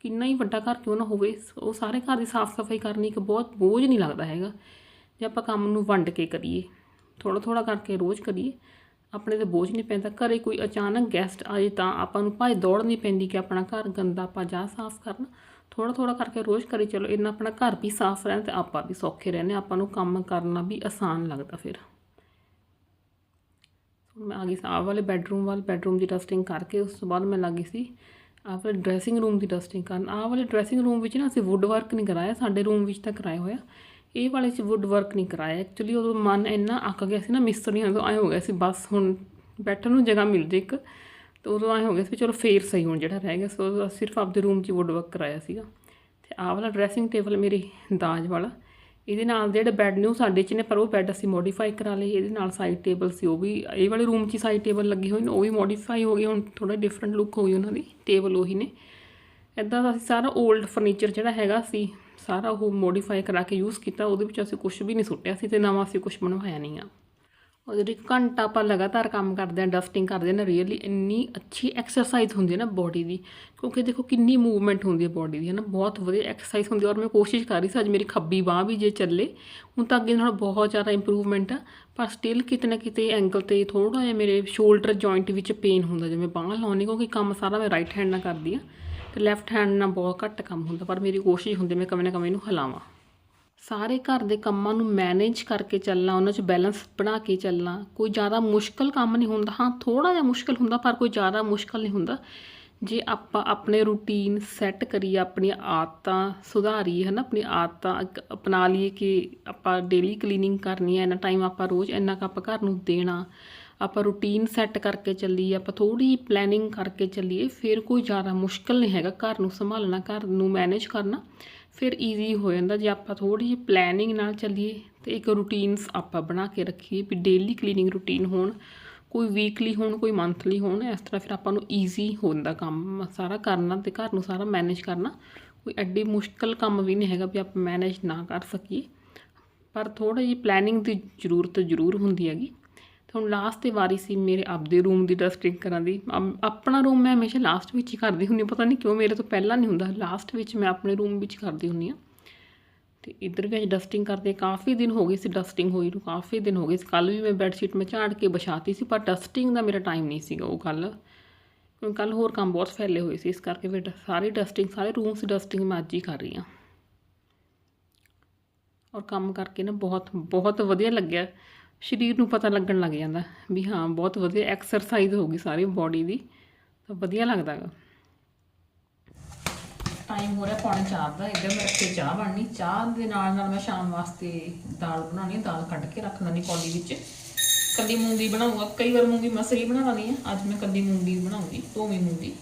Speaker 1: ਕਿੰਨਾ ਹੀ ਵੱਡਾ ਘਰ ਕਿਉਂ ਨਾ ਹੋਵੇ, ਉਹ ਸਾਰੇ ਘਰ ਦੀ ਸਾਫ਼ ਸਫ਼ਾਈ ਕਰਨੀ ਇੱਕ ਬਹੁਤ ਬੋਝ ਨਹੀਂ ਲੱਗਦਾ ਹੈਗਾ। ਜੇ ਆਪਾਂ ਕੰਮ ਨੂੰ ਵੰਡ ਕੇ ਕਰੀਏ ਥੋੜਾ ਥੋੜਾ ਕਰਕੇ ਰੋਜ਼ ਕਰੀਏ, ਆਪਣੇ ਤੇ ਬੋਝ ਨਹੀਂ ਪੈਂਦਾ। ਘਰੇ ਕੋਈ ਅਚਾਨਕ ਗੈਸਟ ਆਏ ਤਾਂ ਆਪਾਂ ਨੂੰ ਭਾਵੇਂ ਦੌੜ ਨਹੀਂ ਪੈਂਦੀ ਕਿ ਆਪਣਾ ਘਰ ਗੰਦਾ ਆਪਾਂ ਜਾ ਸਾਫ਼ ਕਰਨਾ ਥੋੜਾ ਥੋੜਾ ਕਰਕੇ ਰੋਜ਼ ਕਰੀ ਚਲੋ ਇਹਨਾਂ ਆਪਣਾ ਘਰ ਵੀ ਸਾਫ਼ ਰਹਿਣ ਤੇ ਆਪਾਂ ਵੀ ਸੌਖੇ ਰਹਿੰਦੇ ਆਪਾਂ ਨੂੰ ਕੰਮ ਕਰਨਾ ਵੀ ਆਸਾਨ ਲੱਗਦਾ ਫਿਰ। ਮੈਂ ਆ ਗਈ ਆਹ ਵਾਲੇ ਬੈੱਡਰੂਮ ਵਾਲ ਬੈੱਡਰੂਮ ਦੀ ਡਸਟਿੰਗ ਕਰਕੇ ਉਸ ਤੋਂ ਬਾਅਦ ਮੈਂ ਲੱਗੀ ਸੀ ਆਹ ਵਾਲੇ ਡਰੈਸਿੰਗ ਰੂਮ ਦੀ ਡਸਟਿੰਗ ਕਰਨ। ਆਹ ਵਾਲੇ ਡਰੈਸਿੰਗ ਰੂਮ ਵਿੱਚ ਨਾ ਅਸੀਂ ਵੁੱਡ ਵਰਕ ਨਹੀਂ ਕਰਾਇਆ, ਸਾਡੇ ਰੂਮ ਵਿੱਚ ਤਾਂ ਕਰਾਇਆ ਹੋਇਆ। ਇਹ ਵਾਲੇ 'ਚ ਵੁੱਡ ਵਰਕ ਨਹੀਂ ਕਰਾਇਆ। ਐਕਚੁਅਲੀ ਉਦੋਂ ਮਨ ਇੰਨਾ ਅੱਕ ਗਿਆ ਸੀ ਨਾ ਮਿਸਤਰੀਆਂ ਤੋਂ ਐਂ ਹੋ ਗਿਆ ਸੀ, ਬਸ ਹੁਣ ਬੈਠਣ ਨੂੰ ਜਗ੍ਹਾ ਮਿਲ ਜੇ ਇੱਕ। ਤੇ ਉਦੋਂ ਐਂ ਹੋ ਗਿਆ ਸੀ ਵੀ ਚਲੋ ਫੇਰ ਸਹੀ ਹੁਣ ਜਿਹੜਾ ਰਹਿ ਗਿਆ ਸੋ, ਉਦੋਂ ਸਿਰਫ ਆਪਦੇ ਰੂਮ 'ਚ ਵੁੱਡ ਵਰਕ ਕਰਾਇਆ ਸੀਗਾ। ਤੇ ਆਹ ਵਾਲਾ ਡਰੈਸਿੰਗ ਟੇਬਲ ਮੇਰੇ ਦਾਜ ਵਾਲਾ। ਇਹਦੇ ਨਾਲ ਜਿਹੜੇ ਬੈੱਡ ਨੇ ਉਹ ਸਾਡੇ 'ਚ ਨੇ, ਪਰ ਉਹ ਬੈੱਡ ਅਸੀਂ ਮੋਡੀਫਾਈ ਕਰਾ ਲਏ। ਇਹਦੇ ਨਾਲ ਸਾਈਡ ਟੇਬਲ ਸੀ, ਉਹ ਵੀ, ਇਹ ਵਾਲੇ ਰੂਮ 'ਚ ਹੀ ਸਾਈਡ ਟੇਬਲ ਲੱਗੇ ਹੋਏ ਨੇ, ਉਹ ਵੀ ਮੋਡੀਫਾਈ ਹੋ ਗਏ, ਹੁਣ ਥੋੜਾ ਡਿਫਰੈਂਟ ਲੁੱਕ ਹੋ ਗਈ ਉਹਨਾਂ ਦੀ ਟੇਬਲ ਉਹੀ ਨੇ। ਇਦਾਂ ਦਾ ਅਸੀਂ ਸਾਰਾ 올ਡ ਫਰਨੀਚਰ ਜਿਹੜਾ ਹੈਗਾ ਸੀ ਸਾਰਾ ਉਹ ਮੋਡੀਫਾਈ ਕਰਾ ਕੇ ਯੂਜ਼ ਕੀਤਾ, ਉਹਦੇ ਵਿੱਚ ਅਸੀਂ ਕੁਝ ਵੀ ਨਹੀਂ ਸੁੱਟਿਆ ਸੀ ਤੇ ਨਵਾਂ ਅਸੀਂ ਕੁਝ ਬਣਵਾਇਆ ਨਹੀਂ ਆ। ਉਹ ਜਿਹੜੀ ਘੰਟਾ ਆਪਾਂ ਲਗਾਤਾਰ ਕੰਮ ਕਰਦੇ ਆ ਡਸਟਿੰਗ ਕਰਦੇ ਆ ਨਾ ਰੀਅਲੀ ਇੰਨੀ ਅੱਛੀ ਐਕਸਰਸਾਈਜ਼ ਹੁੰਦੀ ਹੈ ਨਾ ਬੋਡੀ ਦੀ, ਕਿਉਂਕਿ ਦੇਖੋ ਕਿੰਨੀ ਮੂਵਮੈਂਟ ਹੁੰਦੀ ਹੈ ਬੋਡੀ ਦੀ ਹੈ ਨਾ ਬਹੁਤ ਵਧੀਆ ਐਕਸਰਸਾਈਜ਼ ਹੁੰਦੀ ਔਰ ਮੈਂ ਕੋਸ਼ਿਸ਼ ਕਰ ਰਹੀ ਸੀ, ਅੱਜ ਮੇਰੀ ਖੱਬੀ ਬਾਹ ਵੀ ਜੇ ਚੱਲੇ, ਹੁਣ ਤਾਂ ਅੱਗੇ ਨਾਲੋਂ ਬਹੁਤ ਜ਼ਿਆਦਾ ਇੰਪਰੂਵਮੈਂਟ ਆ, ਪਰ ਸਟਿਲ ਕਿਤੇ ਨਾ ਕਿਤੇ ਐਂਕਲ ਤੇ ਥੋੜਾ ਜਿਹਾ ਮੇਰੇ ਸ਼ੋਲਡਰ ਜੁਆਇੰਟ ਵਿੱਚ ਪੇਨ ਹੁੰਦਾ, ਜਿਵੇਂ ਬਾਹ ਲਾਉਣੀ, ਕਿਉਂਕਿ ਕੰਮ ਸਾਰਾ ਮੈਂ ਰਾਈਟ ਹੈਂਡ ਨਾਲ ਕਰਦੀ ਆ ਤੇ ਲੈਫਟ ਹੈਂਡ ਨਾਲ ਬਹੁਤ ਘੱਟ ਕੰਮ ਹੁੰਦਾ, ਪਰ ਮੇਰੀ ਕੋਸ਼ਿਸ਼ ਹੁੰਦੀ ਮੈਂ ਕਵੇਂ ਨਾ ਕਵੇਂ ਇਹਨੂੰ ਹਿਲਾਵਾਂ। ਸਾਰੇ ਘਰ ਦੇ ਕੰਮਾਂ ਨੂੰ ਮੈਨੇਜ ਕਰਕੇ ਚੱਲਣਾ, ਉਹਨਾਂ 'ਚ ਬੈਲੈਂਸ ਬਣਾ ਕੇ ਚੱਲਣਾ, ਕੋਈ ਜ਼ਿਆਦਾ ਮੁਸ਼ਕਲ ਕੰਮ ਨਹੀਂ ਹੁੰਦਾ। ਹਾਂ ਥੋੜਾ ਜਿਹਾ ਮੁਸ਼ਕਲ ਹੁੰਦਾ, ਪਰ ਕੋਈ ਜ਼ਿਆਦਾ ਮੁਸ਼ਕਲ ਨਹੀਂ ਹੁੰਦਾ। ਜੇ ਆਪਾਂ ਆਪਣੇ ਰੂਟੀਨ ਸੈੱਟ ਕਰੀਏ, ਆਪਣੀਆਂ ਆਦਤਾਂ ਸੁਧਾਰੀਏ ਹੈ ਨਾ ਆਪਣੀ ਆਦਤਾਂ ਅਪਣਾ ਲਈਏ ਕਿ ਆਪਾਂ ਡੇਲੀ ਕਲੀਨਿੰਗ ਕਰਨੀ ਹੈ, ਇੰਨਾ ਟਾਈਮ ਆਪਾਂ ਰੋਜ਼ ਇੰਨਾ ਕੁ ਆਪਾਂ ਘਰ ਨੂੰ ਦੇਣਾ। ਆਪਾਂ ਰੂਟੀਨ ਸੈੱਟ ਕਰਕੇ ਚੱਲੀਏ, ਆਪਾਂ ਥੋੜੀ ਪਲੈਨਿੰਗ ਕਰਕੇ ਚੱਲੀਏ, ਫਿਰ ਕੋਈ ਜ਼ਿਆਦਾ ਮੁਸ਼ਕਲ ਨਹੀਂ ਹੈਗਾ ਘਰ ਨੂੰ ਸੰਭਾਲਣਾ, ਘਰ ਨੂੰ ਮੈਨੇਜ ਕਰਨਾ। ਫਿਰ ਈਜ਼ੀ ਹੋ ਜਾਂਦਾ। ਜੇ ਆਪਾਂ ਥੋੜੀ ਜਿਹੀ ਪਲੈਨਿੰਗ ਨਾਲ ਚੱਲੀਏ ਤੇ ਇੱਕ ਰੂਟੀਨਸ ਆਪਾਂ ਬਣਾ ਕੇ ਰੱਖੀਏ ਵੀ ਡੇਲੀ ਕਲੀਨਿੰਗ ਰੂਟੀਨ ਹੋਣ, ਕੋਈ ਵੀਕਲੀ ਹੋਣ, ਕੋਈ ਮੰਥਲੀ ਹੋਣ, ਇਸ ਤਰ੍ਹਾਂ ਫਿਰ ਆਪਾਂ ਨੂੰ ਈਜ਼ੀ ਹੁੰਦਾ ਕੰਮ ਸਾਰਾ ਕਰਨਾ ਤੇ ਘਰ ਨੂੰ ਸਾਰਾ ਮੈਨੇਜ ਕਰਨਾ। ਕੋਈ ਐਡੀ ਮੁਸ਼ਕਲ ਕੰਮ ਵੀ ਨਹੀਂ ਹੈਗਾ ਵੀ ਆਪਾਂ ਮੈਨੇਜ ਨਾ ਕਰ ਸਕੀਏ। ਪਰ ਥੋੜੀ ਜਿਹੀ ਪਲੈਨਿੰਗ ਦੀ ਜ਼ਰੂਰਤ ਜ਼ਰੂਰ ਹੁੰਦੀ ਹੈਗੀ। ਤੇ ਹੁਣ ਲਾਸਟ ਤੇ ਵਾਰੀ ਸੀ ਮੇਰੇ ਆਪਦੇ ਰੂਮ ਦੀ ਡਸਟਿੰਗ ਕਰਨ ਦੀ। ਅਮ- ਆਪਣਾ ਰੂਮ ਮੈਂ ਹਮੇਸ਼ਾ ਲਾਸਟ ਵਿੱਚ ਹੀ ਕਰਦੀ ਹੁੰਦੀ ਪਤਾ ਨਹੀਂ ਕਿਉਂ ਮੇਰੇ ਤੋਂ ਪਹਿਲਾਂ ਨਹੀਂ ਹੁੰਦਾ। ਲਾਸਟ ਵਿੱਚ ਮੈਂ ਆਪਣੇ ਰੂਮ ਵਿੱਚ ਕਰਦੀ ਹੁੰਦੀ ਹਾਂ। ਤੇ ਇੱਧਰ ਵੀ ਅੱਜ ਡਸਟਿੰਗ ਕਰਦੇ ਕਾਫੀ ਦਿਨ ਹੋ ਗਏ ਸੀ ਡਸਟਿੰਗ ਹੋਈ ਨੂੰ। ਕਾਫੀ ਦਿਨ ਹੋ ਗਏ ਸੀ। ਕੱਲ ਵੀ ਮੈਂ ਬੈੱਡ ਸ਼ੀਟ ਮੈਂ ਝਾੜ ਕੇ ਵਿਛਾਤੀ ਸੀ, ਪਰ ਡਸਟਿੰਗ ਦਾ ਮੇਰਾ ਟਾਈਮ ਨਹੀਂ ਸੀਗਾ ਉਹ ਕੱਲ ਕਿਉਂਕਿ ਕੱਲ ਹੋਰ ਕੰਮ ਬਹੁਤ ਫੈਲੇ ਹੋਏ ਸੀ। ਇਸ ਕਰਕੇ ਫਿਰ ਸਾਰੀ ਡਸਟਿੰਗ ਸਾਰੇ ਰੂਮਸ ਡਸਟਿੰਗ ਮੈਂ ਅੱਜ ਹੀ ਕਰ ਰਹੀ ਹਾਂ। ਔਰ ਕੰਮ ਕਰਕੇ ਨਾ ਬਹੁਤ ਬਹੁਤ ਵਧੀਆ ਲੱਗਿਆ। ਸਰੀਰ ਨੂੰ ਪਤਾ ਲੱਗਣ ਲੱਗ ਜਾਂਦਾ ਵੀ ਹਾਂ, ਬਹੁਤ ਵਧੀਆ ਐਕਸਰਸਾਈਜ਼ ਹੋ ਗਈ ਸਾਰੀ ਬਾਡੀ ਦੀ, ਤਾਂ ਵਧੀਆ ਲੱਗਦਾ ਗਾ। ਟਾਈਮ ਹੋ ਰਿਹਾ ਪੌਣੇ ਚਾਰ ਦਾ, ਇੱਧਰ ਮੈਂ ਰੱਖੀ ਚਾਹ ਬਣਨੀ, ਚਾਹ ਦੇ ਨਾਲ ਨਾਲ ਮੈਂ ਸ਼ਾਮ ਵਾਸਤੇ ਦਾਲ ਬਣਾਉਣੀ ਦਾਲ ਕੱਢ ਕੇ ਰੱਖ ਲੈਣੀ ਕੌਲੀ ਵਿੱਚ। ਕੱਲੀ ਮੂੰਗੀ ਬਣਾਉਂਗਾ ਕਈ ਵਾਰ ਮੂੰਗੀ ਮਸਰੀ ਬਣਾ ਲੈਂਦੀ ਆ, ਅੱਜ ਮੈਂ ਕੱਲੀ ਮੂੰਗੀ ਬਣਾਉਂਗੀ ਧੋਵੀਂ ਮੂੰਗੀ।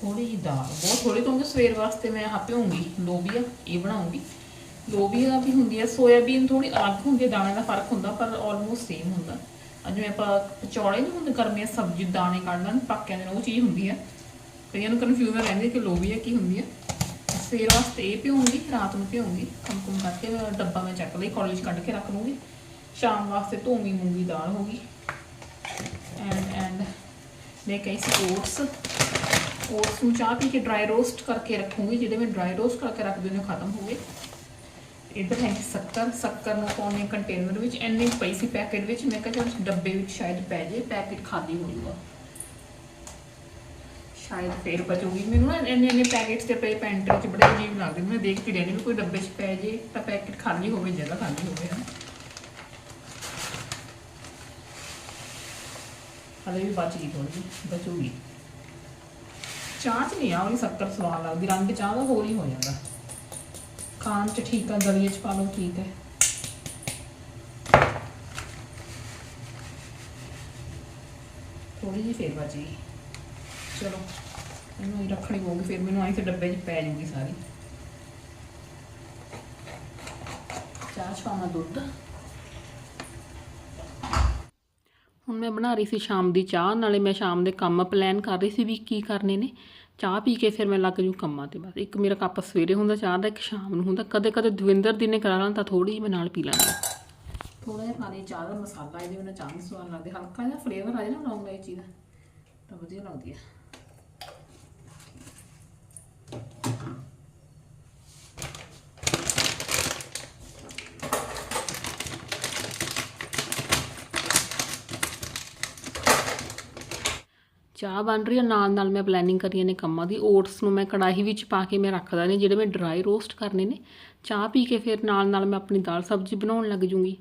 Speaker 1: ਥੋੜੀ ਜਿਹੀ ਦਾਲ, ਬਹੁਤ ਥੋੜੀ ਕਿਉਂਕਿ ਸਵੇਰ ਵਾਸਤੇ ਮੈਂ ਆਹ ਭਿਉਂਗੀ ਲੋਬੀਆ, ਇਹ ਬਣਾਉਂਗੀ ਲੋਬੀਆ ਵੀ ਹੁੰਦੀ ਹੈ, ਸੋਇਆਬੀਨ ਥੋੜੀ ਅਲੱਗ ਹੁੰਦੀ ਹੈ, ਦਾਣੇ ਦਾ ਫ਼ਰਕ ਹੁੰਦਾ, ਪਰ ਆਲਮੋਸਟ ਸੇਮ ਹੁੰਦਾ। ਜਿਵੇਂ ਆਪਾਂ ਪਚੌੜੇ ਨਹੀਂ ਹੁੰਦੇ ਗਰਮੀਆਂ ਸਬਜ਼ੀ, ਦਾਣੇ ਕੱਢ ਲੈਣ, ਪੱਕਿਆਂ ਦੇ ਨਾਲ ਉਹ ਚੀਜ਼ ਹੁੰਦੀ ਹੈ। ਕਈਆਂ ਨੂੰ ਕਨਫਿਊਜ਼ਨ ਰਹਿੰਦੀ ਕਿ ਲੋਬੀਆ ਕੀ ਹੁੰਦੀ ਹੈ। ਸਵੇਰ ਵਾਸਤੇ ਇਹ ਭਿਉਂਗੀ, ਰਾਤ ਨੂੰ ਭਿਉਂਗੀ। ਕੰਮ ਕਰਕੇ ਡੱਬਾ ਮੈਂ ਚੱਕ ਲਈ ਕਾਲਜ ਕੱਢ ਕੇ ਰੱਖ ਲੂੰਗੀ ਸ਼ਾਮ ਵਾਸਤੇ ਧੂਮੀ ਮੂੰਗੀ ਦਾਲ ਹੋਗੀ ਐਂਡ ਐਂਡ ਲੈ ਕੇ ਸੀ ਓਟਸ ਓਟਸ ਨੂੰ ਚਾਹ ਪੀ ਕੇ ਡਰਾਈ ਰੋਸਟ ਕਰਕੇ ਰੱਖੂੰਗੀ। ਜਿਹੜੇ ਮੈਂ ਡਰਾਈ ਰੋਸਟ ਕਰਕੇ ਰੱਖਦੀ ਉਹਨੇ ਖਤਮ ਹੋ ਗਏ। ਇੱਧਰ ਹੈ ਸ਼ੱਕਰ ਸ਼ੱਕਰ ਨੂੰ ਪਾਉਣੇ ਕੰਟੇਨਰ ਵਿੱਚ ਇੰਨੀ ਪਈ ਸੀ ਪੈਕੇਟ ਵਿੱਚ, ਮੈਂ ਕਿਹਾ ਚਲ ਡੱਬੇ ਵਿੱਚ ਸ਼ਾਇਦ ਪੈ ਜੇ ਪੈਕੇਟ ਖਾਲੀ ਹੋ ਜਾਊਗਾ। ਸ਼ਾਇਦ ਫੇਰ ਬਚੂਗੀ। ਮੈਨੂੰ ਨਾ ਇੰਨੇ ਇੰਨੇ ਪੈਕੇਟਸ ਤੇ ਪਏ ਪੈਂਟਰ ਚ ਬੜੇ ਅਜੀਬ ਲੱਗਦੇ। ਮੈਂ ਦੇਖਦੀ ਰਹਿੰਦੀ ਵੀ ਕੋਈ ਡੱਬੇ 'ਚ ਪੈ ਜੇ ਤਾਂ ਪੈਕੇਟ ਖਾਲੀ ਹੋਵੇ ਜਗ੍ਹਾ ਖਾਲੀ ਹੋਵੇ, ਹਨਾ। ਹਲੇ ਵੀ ਬਚ ਗਈ ਥੋੜੀ ਜਿਹੀ, ਬਚੂਗੀ। ਚਾਹ ਚ ਨਹੀਂ ਆ ਸ਼ੱਕਰ ਸਵਾਦ ਲੱਗਦੀ। ਰੰਗ ਚਾਹ ਦਾ ਹੋਰ ਹੀ ਹੋ ਜਾਂਦਾ। ਖਾਣ ਚ ਠੀਕ ਆ ਗਲੀਏ ਚ ਪਾ ਲਓ, ਠੀਕ ਹੈ ਥੋੜੀ ਜਿਹੀ ਫੇਰ ਬਚ ਚਲੋ, ਇਹਨੂੰ ਹੀ ਰੱਖਣੀ ਪਊਗੀ, ਫਿਰ ਮੈਨੂੰ ਆਈ ਤੇ ਡੱਬੇ 'ਚ ਪੈ ਜੂਗੀ ਸਾਰੀ। ਚਾਹ 'ਚ ਦੁੱਧ। ਹੁਣ ਮੈਂ ਬਣਾ ਰਹੀ ਸੀ ਸ਼ਾਮ ਦੀ ਚਾਹ, ਨਾਲੇ ਮੈਂ ਸ਼ਾਮ ਦੇ ਕੰਮ ਪਲਾਨ ਕਰ ਰਹੀ ਸੀ ਵੀ ਕੀ ਕਰਨੇ ਨੇ। ਚਾਹ ਪੀ ਕੇ ਫਿਰ ਮੈਂ ਲੱਗ ਜੂ ਕੰਮਾਂ ਤੇ ਬਸ। ਇੱਕ ਮੇਰਾ ਕੱਪ ਸਵੇਰੇ ਹੁੰਦਾ ਚਾਹ ਦਾ, ਇੱਕ ਸ਼ਾਮ ਨੂੰ ਹੁੰਦਾ। ਕਦੇ ਕਦੇ ਦਵਿੰਦਰ ਦੀ ਨੇ ਕਰਾ ਲਾਂ ਤਾਂ ਥੋੜੀ ਜਿਹੀ ਮੈਂ ਨਾਲ ਪੀ ਲਾਂਗੀ ਥੋੜਾ ਜਿਹਾ ਪਾਣੀ ਚਾਹ ਦਾ ਮਸਾਲਾ ਇਹਦੇ ਵਿੱਚ ਚਾਹ ਨੂੰ ਸਵਾਦ ਲੱਗਦੇ। ਹਲਕਾ ਜਿਹਾ ਫਲੇਵਰ ਆ ਜਾਣਾ ਨਾ ਲੌਂਗ ਇਲਾਇਚੀ ਦਾ, ਤਾਂ ਵਧੀਆ ਲੱਗਦੀ ਹੈ ਚਾਹ ਬਣ ਰਹੀ ਹੈ ਨਾਲ ਨਾਲ ਮੈਂ ਪਲੈਨਿੰਗ ਕਰੀਆਂ ਨੇ ਕੰਮਾਂ ਦੀ। ਓਟਸ ਨੂੰ ਮੈਂ ਕੜਾਹੀ ਵਿੱਚ ਪਾ ਕੇ ਮੈਂ ਰੱਖਦਾ ਨੇ, ਜਿਹੜੇ ਮੈਂ ਡਰਾਈ ਰੋਸਟ ਕਰਨੇ ਨੇ। ਚਾਹ ਪੀ ਕੇ ਫਿਰ ਨਾਲ ਨਾਲ ਮੈਂ ਆਪਣੀ ਦਾਲ ਸਬਜ਼ੀ ਬਣਾਉਣ ਲੱਗ ਜੂੰਗੀ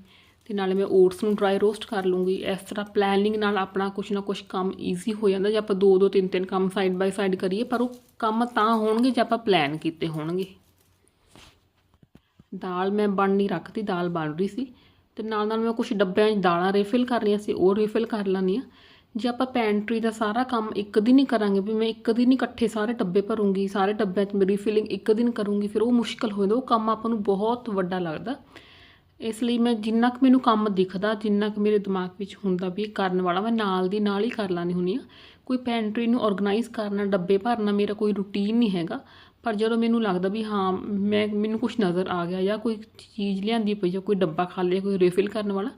Speaker 1: ਤੇ ਨਾਲੇ ਮੈਂ ਓਟਸ ਨੂੰ ਡਰਾਈ ਰੋਸਟ ਕਰ ਲੂੰਗੀ। ਇਸ ਤਰ੍ਹਾਂ ਪਲੈਨਿੰਗ ਨਾਲ ਆਪਣਾ ਕੁਛ ਨਾ ਕੁਛ ਕੰਮ ਈਜ਼ੀ ਹੋ ਜਾਂਦਾ ਜੇ ਆਪਾਂ ਦੋ ਦੋ ਤਿੰਨ ਤਿੰਨ ਕੰਮ ਸਾਈਡ ਬਾਈ ਸਾਈਡ ਕਰੀਏ, ਪਰ ਉਹ ਕੰਮ ਤਾਂ ਹੋਣਗੇ ਜੇ ਆਪਾਂ ਪਲਾਨ ਕੀਤੇ ਹੋਣਗੇ। ਦਾਲ ਮੈਂ ਬਣ ਨਹੀਂ ਰੱਖਦੀ, ਦਾਲ ਬਣ ਰਹੀ ਸੀ ਤੇ ਨਾਲ ਨਾਲ ਮੈਂ ਕੁਝ ਡੱਬਿਆਂ 'ਚ ਦਾਲਾਂ ਰੀਫਿਲ ਕਰਨੀਆਂ ਸੀ, ਉਹ ਰੀਫਿਲ ਕਰ ਲੈਂਦੀ ਆ ਜੇ ਆਪਾਂ ਪੈਂਟਰੀ ਦਾ ਸਾਰਾ ਕੰਮ ਇੱਕ ਦਿਨ ਹੀ ਕਰਾਂਗੇ, ਵੀ ਮੈਂ ਇੱਕ ਦਿਨ ਹੀ ਇਕੱਠੇ ਸਾਰੇ ਡੱਬੇ ਭਰੂੰਗੀ, ਸਾਰੇ ਡੱਬਿਆਂ 'ਚ ਰੀਫਿਲਿੰਗ ਇੱਕ ਦਿਨ ਕਰੂੰਗੀ, ਫਿਰ ਉਹ ਮੁਸ਼ਕਲ ਹੋ ਜਾਂਦਾ, ਉਹ ਕੰਮ ਆਪਾਂ ਨੂੰ ਬਹੁਤ ਵੱਡਾ ਲੱਗਦਾ। ਇਸ ਲਈ ਮੈਂ ਜਿੰਨਾ ਕੁ ਮੈਨੂੰ ਕੰਮ ਦਿਖਦਾ, ਜਿੰਨਾ ਕੁ ਮੇਰੇ ਦਿਮਾਗ ਵਿੱਚ ਹੁੰਦਾ ਵੀ ਕਰਨ ਵਾਲਾ, ਮੈਂ ਨਾਲ ਦੀ ਨਾਲ ਹੀ ਕਰ ਲਾਂਦੀ ਹੁੰਦੀ ਆ ਕੋਈ ਪੈਂਟਰੀ ਨੂੰ ਆਰਗੇਨਾਈਜ਼ ਕਰਨਾ, ਡੱਬੇ ਭਰਨਾ ਮੇਰਾ ਕੋਈ ਰੂਟੀਨ ਨਹੀਂ ਹੈਗਾ, ਪਰ ਜਦੋਂ ਮੈਨੂੰ ਲੱਗਦਾ ਵੀ ਹਾਂ, ਮੈਂ, ਮੈਨੂੰ ਕੁਝ ਨਜ਼ਰ ਆ ਗਿਆ ਜਾਂ ਕੋਈ ਚੀਜ਼ ਲਿਆਂਦੀ ਪਈ ਜਾਂ ਕੋਈ ਡੱਬਾ ਖਾਲੀ ਕੋਈ ਰੀਫਿਲ ਕਰਨ ਵਾਲਾ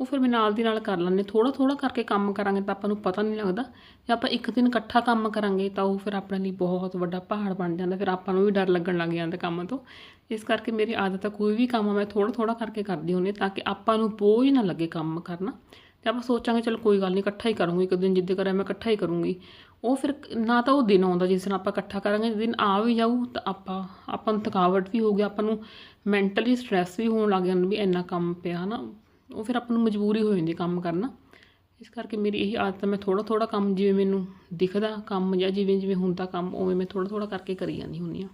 Speaker 1: ਉਹ ਫਿਰ ਮੈਂ ਨਾਲ ਦੀ ਨਾਲ ਕਰ ਲੈਂਦੇ ਥੋੜਾ ਥੋੜਾ ਕਰਕੇ ਕੰਮ ਕਰਾਂਗੇ ਤਾਂ ਆਪਾਂ ਨੂੰ ਪਤਾ ਨਹੀਂ ਲੱਗਦਾ। ਜੇ ਆਪਾਂ ਇੱਕ ਦਿਨ ਇਕੱਠਾ ਕੰਮ ਕਰਾਂਗੇ ਤਾਂ ਉਹ ਫਿਰ ਆਪਣੇ ਲਈ ਬਹੁਤ ਵੱਡਾ ਪਹਾੜ ਬਣ ਜਾਂਦਾ। ਫਿਰ ਆਪਾਂ ਨੂੰ ਵੀ ਡਰ ਲੱਗਣ ਲੱਗ ਜਾਂਦਾ ਕੰਮ ਤੋਂ। ਇਸ ਕਰਕੇ ਮੇਰੀ ਆਦਤ ਹੈ ਕੋਈ ਵੀ ਕੰਮ ਮੈਂ ਥੋੜਾ ਥੋੜਾ ਕਰਕੇ ਕਰਦੀ ਹੁੰਦੀ ਹਾਂ ਤਾਂ ਕਿ ਆਪਾਂ ਨੂੰ ਬੋਝ ਨਾ ਲੱਗੇ ਕੰਮ ਕਰਨਾ। ਤੇ ਆਪਾਂ ਸੋਚਾਂਗੇ, ਚਲ ਕੋਈ ਗੱਲ ਨਹੀਂ, ਇਕੱਠਾ ਹੀ ਕਰੂੰਗੀ, ਇੱਕ ਦਿਨ ਜਿੱਦੇ ਕਰਾਂ ਮੈਂ ਇਕੱਠਾ ਹੀ ਕਰੂੰਗੀ। ਉਹ ਫਿਰ ਨਾ ਤਾਂ ਉਹ ਦਿਨ ਆਉਂਦਾ ਜਿਸ ਦਿਨ ਆਪਾਂ ਇਕੱਠਾ ਕਰਾਂਗੇ। ਦਿਨ ਆ ਵੀ ਜਾਊ ਤਾਂ ਆਪਾਂ ਆਪਾਂ ਨੂੰ ਥਕਾਵਟ ਵੀ ਹੋ ਗਿਆ ਆਪਾਂ ਨੂੰ ਮੈਂਟਲੀ ਸਟ੍ਰੈਸ ਵੀ ਹੋਣ ਲੱਗ ਜਾਂਦਾ ਵੀ ਇੰਨਾ ਕੰਮ ਪਿਆ, ਹਨਾ? ਉਹ ਫਿਰ ਆਪਾਂ ਨੂੰ ਮਜਬੂਰੀ ਹੋ ਜਾਂਦੀ ਕੰਮ ਕਰਨਾ ਇਸ ਕਰਕੇ ਮੇਰੀ ਇਹੀ ਆਦਤ ਮੈਂ ਥੋੜਾ ਥੋੜਾ ਕੰਮ ਜਿਵੇਂ ਮੈਨੂੰ ਦਿਖਦਾ ਕੰਮ ਜਾਂ ਜਿਵੇਂ ਜਿਵੇਂ ਹੁੰਦਾ ਕੰਮ, ਉਵੇਂ ਮੈਂ ਥੋੜਾ ਥੋੜਾ ਕਰਕੇ ਕਰੀ ਜਾਂਦੀ ਹੁੰਦੀ ਹਾਂ।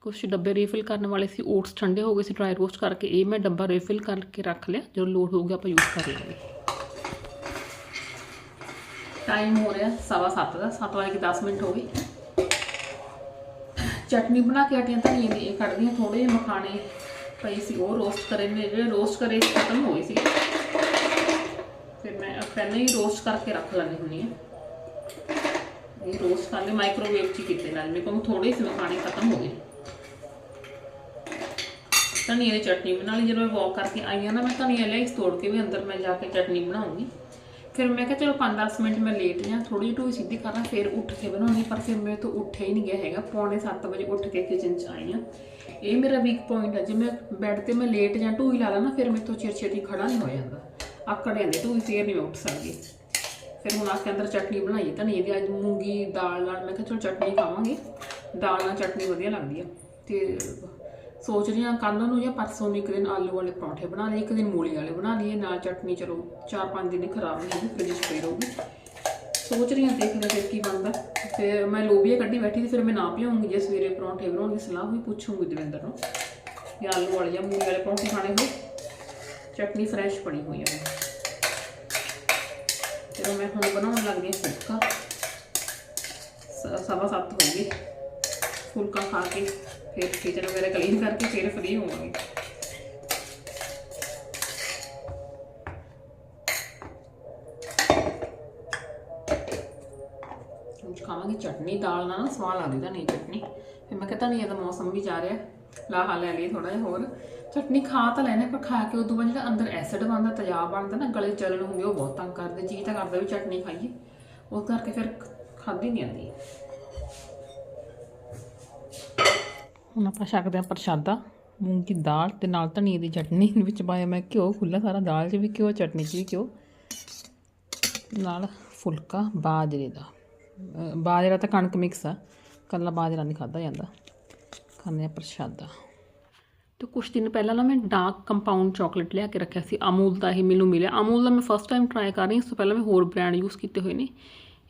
Speaker 1: ਕੁਝ ਡੱਬੇ ਰੀਫਿਲ ਕਰਨ ਵਾਲੇ ਸੀ, ਓਟਸ ਠੰਡੇ ਹੋ ਗਏ ਸੀ ਡਰਾਈ ਰੋਸਟ ਕਰਕੇ ਇਹ ਮੈਂ ਡੱਬਾ ਰੀਫਿਲ ਕਰਕੇ ਰੱਖ ਲਿਆ, ਜਦੋਂ ਲੋਡ ਹੋ ਗਿਆ ਆਪਾਂ ਯੂਜ਼ ਕਰ ਲਾਂਗੇ। ਟਾਈਮ ਹੋ ਰਿਹਾ ਸਵਾ ਸੱਤ ਦਾ, ਸੱਤ ਵਜੇ ਕੇ 10 ਮਿੰਟ ਹੋ ਗਏ। ਚਟਨੀ ਬਣਾ ਕੇ ਹਟੀਆਂ ਧਨੀਏ ਦੀ, ਇਹ ਕੱਢਦੀਆਂ ਥੋੜੇ ਜਿਹੇ ਮਖਾਣੇ। ਪਈ ਸੀ, ਉਹ ਰੋਸਟ ਕਰੇ ਨੇ ਜਿਹੜੇ ਰੋਸਟ ਕਰੇ ਖਤਮ ਹੋ ਗਏ ਸੀ। ਫਿਰ ਮੈਂ ਪਹਿਲਾਂ ਹੀ ਰੋਸਟ ਕਰਕੇ ਰੱਖ ਲੈਂਦੀ ਹੁੰਦੀ ਹਾਂ। ਇਹ ਰੋਸਟ ਕਰ ਲਏ ਮਾਈਕ੍ਰੋਵੇਵ 'ਚ ਹੀ ਕੀਤੇ ਨਾਲ। ਮੇਰੇ ਕੋਲ ਥੋੜੇ ਸੀ ਮਖਾਣੇ ਖਤਮ ਹੋ ਗਏ। ਧਨੀਏ ਦੀ ਚਟਨੀ ਬਣਾ ਲਈ। ਜਦੋਂ ਮੈਂ ਵਾਕ ਕਰਕੇ ਆਈ ਹਾਂ ਨਾ, ਮੈਂ ਧਨੀਆ ਲਿਆ ਤੋੜ ਕੇ ਵੀ ਅੰਦਰ ਮੈਂ ਜਾ ਕੇ ਚਟਨੀ ਬਣਾਉਂਗੀ। ਫਿਰ ਮੈਂ ਕਿਹਾ ਚਲੋ 5-10 ਮਿੰਟ ਮੈਂ ਲੇਟ ਜਾਂ ਥੋੜੀ ਜਿਹੀ ਢੋਈ ਸਿੱਧੀ ਕਰਾਂ, ਫਿਰ ਉੱਠ ਕੇ ਬਣਾਉਣੀ, ਪਰ ਫਿਰ ਮੇਰੇ ਤੋਂ ਉੱਠਿਆ ਹੀ ਨਹੀਂ ਗਿਆ ਹੈਗਾ। ਪੌਣੇ 7 ਵਜੇ ਉੱਠ ਕੇ ਕਿਚਨ 'ਚ ਆਈ ਹਾਂ। ਇਹ ਮੇਰਾ ਵੀਕ ਪੁਆਇੰਟ ਹੈ ਜੇ ਮੈਂ ਬੈੱਡ ਤੇ ਮੈਂ ਲੇਟ ਜਾਂ ਢੂਈ ਲਾ ਲਾਂ ਨਾ, ਫਿਰ ਮੇਰੇ ਤੋਂ ਚਿਰ ਛੇਤੀ ਖੜਾ ਨਹੀਂ ਹੋ ਜਾਂਦਾ। ਆਕੜ ਜਾਂਦੇ, ਢੂਈ ਫੇਰ ਨਹੀਂ ਮੈਂ ਉੱਠ ਸਕਦੀ। ਫਿਰ ਹੁਣ ਆ ਕੇ ਅੰਦਰ ਚਟਨੀ ਬਣਾਈ ਹੈ ਧਨੀਏ ਦੀ ਅੱਜ ਮੂੰਗੀ ਦਾਲ ਨਾਲ, ਮੈਂ ਕਿਹਾ ਚਲੋ ਚਟਨੀ ਖਾਵਾਂਗੇ। ਦਾਲ ਨਾਲ ਚਟਨੀ ਵਧੀਆ ਲੱਗਦੀ ਆ। ਤੇ ਸੋਚ ਰਹੀ ਹਾਂ ਕੱਲ ਨੂੰ ਜਾਂ ਪਰਸੋਂ ਨੂੰ ਇੱਕ ਦਿਨ ਆਲੂ ਵਾਲੇ ਪਰੌਂਠੇ ਬਣਾ ਲਈਏ ਇੱਕ ਦਿਨ ਮੂਲੀ ਵਾਲੇ ਬਣਾ ਲਈਏ, ਨਾਲ ਚਟਨੀ ਚਲੋ 4-5 ਦਿਨ ਖਰਾਬ ਨਹੀਂ ਹੋਊਗੀ ਫ੍ਰਿਜ 'ਚ ਪਈ ਰਹੂਗੀ। ਸੋਚ ਰਹੀ ਹਾਂ ਦੇਖਦੇ ਫਿਰ ਕੀ ਬਣਦਾ। ਫਿਰ ਮੈਂ ਲੋਬੀਆ ਕੱਢੀ ਬੈਠੀ ਸੀ, ਫਿਰ ਮੈਂ ਨਾ ਪਿਆਉਂਗੀ ਜੇ ਸਵੇਰੇ ਪਰੌਂਠੇ ਬਣਾਉਣ ਦੀ ਸਲਾਹ ਹੋਈ, ਪੁੱਛੂੰਗੀ ਦਵਿੰਦਰ ਨੂੰ ਕਿ ਆਲੂ ਵਾਲੇ ਜਾਂ ਮੂਲੀ ਵਾਲੇ ਪਰੌਂਠੇ ਖਾਣੇ ਹੋਏ। ਚਟਨੀ ਫਰੈਸ਼ ਬਣੀ ਹੋਈ ਹੈ ਚਲੋ ਮੈਂ ਹੁਣ ਬਣਾਉਣ ਲੱਗ ਗਈ ਫੁਲਕਾ। ਸਵਾ ਸੱਤ ਹੋ ਗਏ। ਫੁਲਕਾ ਖਾ ਕੇ ਫਿਰ ਕਿਚਨ ਵਗੈਰਾ ਕਲੀਨ ਕਰਕੇ ਫਿਰ ਫ੍ਰੀ ਹੋਵਾਂਗੇ। ਹੁਣ ਖਾਵਾਂਗੇ, ਚਟਨੀ, ਦਾਲ ਨਾਲ ਸਵਾਦ ਲੱਗਦੀ ਤਾਂ ਨਹੀਂ ਚਟਨੀ। ਫਿਰ ਮੈਂ ਕਿਹਾ ਧਨੀਆ ਦਾ ਮੌਸਮ ਵੀ ਜਾ ਰਿਹਾ। ਲਾਹਾ ਲੈ ਲਈ ਥੋੜਾ ਜਿਹਾ ਹੋਰ। ਚਟਨੀ ਖਾ ਤਾਂ ਲੈਣੇ ਪਰ ਖਾ ਕੇ ਉਦੋਂ ਬਾਅਦ ਜਿਹੜਾ ਅੰਦਰ ਐਸਿਡ ਬਣਦਾ, ਤੇਜ਼ਾਬ ਬਣਦਾ ਨਾ, ਗਲੇ 'ਚ ਜਲਨ ਹੁੰਦੀ ਉਹ ਬਹੁਤ ਤੰਗ ਕਰਦੇ, ਜੀ ਤਾਂ ਕਰਦਾ ਵੀ ਚਟਨੀ ਖਾਈਏ। ਉਹ ਕਰਕੇ ਫਿਰ ਖਾਦੀ ਨਹੀਂ ਆਉਂਦੀ ਹੁਣ ਆਪਾਂ ਛਕਦੇ ਆ ਪ੍ਰਸ਼ਾਦਾ, ਮੂੰਗੀ ਦਾਲ ਤੇ ਨਾਲ ਧਨੀਏ ਦੀ ਚਟਨੀ ਵਿੱਚ ਪਾਇਆ ਮੈਂ ਘਿਓ ਖੁੱਲਾ ਸਾਰਾ, ਦਾਲ 'ਚ ਵੀ ਘਿਓ, ਚਟਨੀ 'ਚ ਵੀ ਘਿਓ ਨਾਲ ਫੁਲਕਾ ਬਾਜਰੇ ਦਾ। ਬਾਜਰਾ ਤਾਂ ਕਣਕ ਮਿਕਸ ਆ, ਕੱਲਾ ਬਾਜਰਾ ਨਹੀਂ ਖਾਦਾ ਜਾਂਦਾ। ਖਾਂਦੇ ਆ ਪ੍ਰਸ਼ਾਦਾ। ਤੇ ਕੁਝ ਦਿਨ ਪਹਿਲਾਂ ਨਾ ਮੈਂ ਡਾਰਕ ਕੰਪਾਊਂਡ ਚਾਕਲੇਟ ਲਿਆ ਕੇ ਰੱਖਿਆ ਸੀ, ਅਮੂਲ ਦਾ ਇਹ ਮੈਨੂੰ ਮਿਲਿਆ। ਅਮੂਲ ਦਾ ਮੈਂ ਫਸਟ ਟਾਈਮ ਟਰਾਈ ਕਰ ਰਹੀ ਹਾਂ, ਇਸ ਤੋਂ ਪਹਿਲਾਂ ਮੈਂ ਹੋਰ ਬ੍ਰਾਂਡ ਯੂਜ਼ ਕੀਤੇ ਹੋਏ ਨੇ।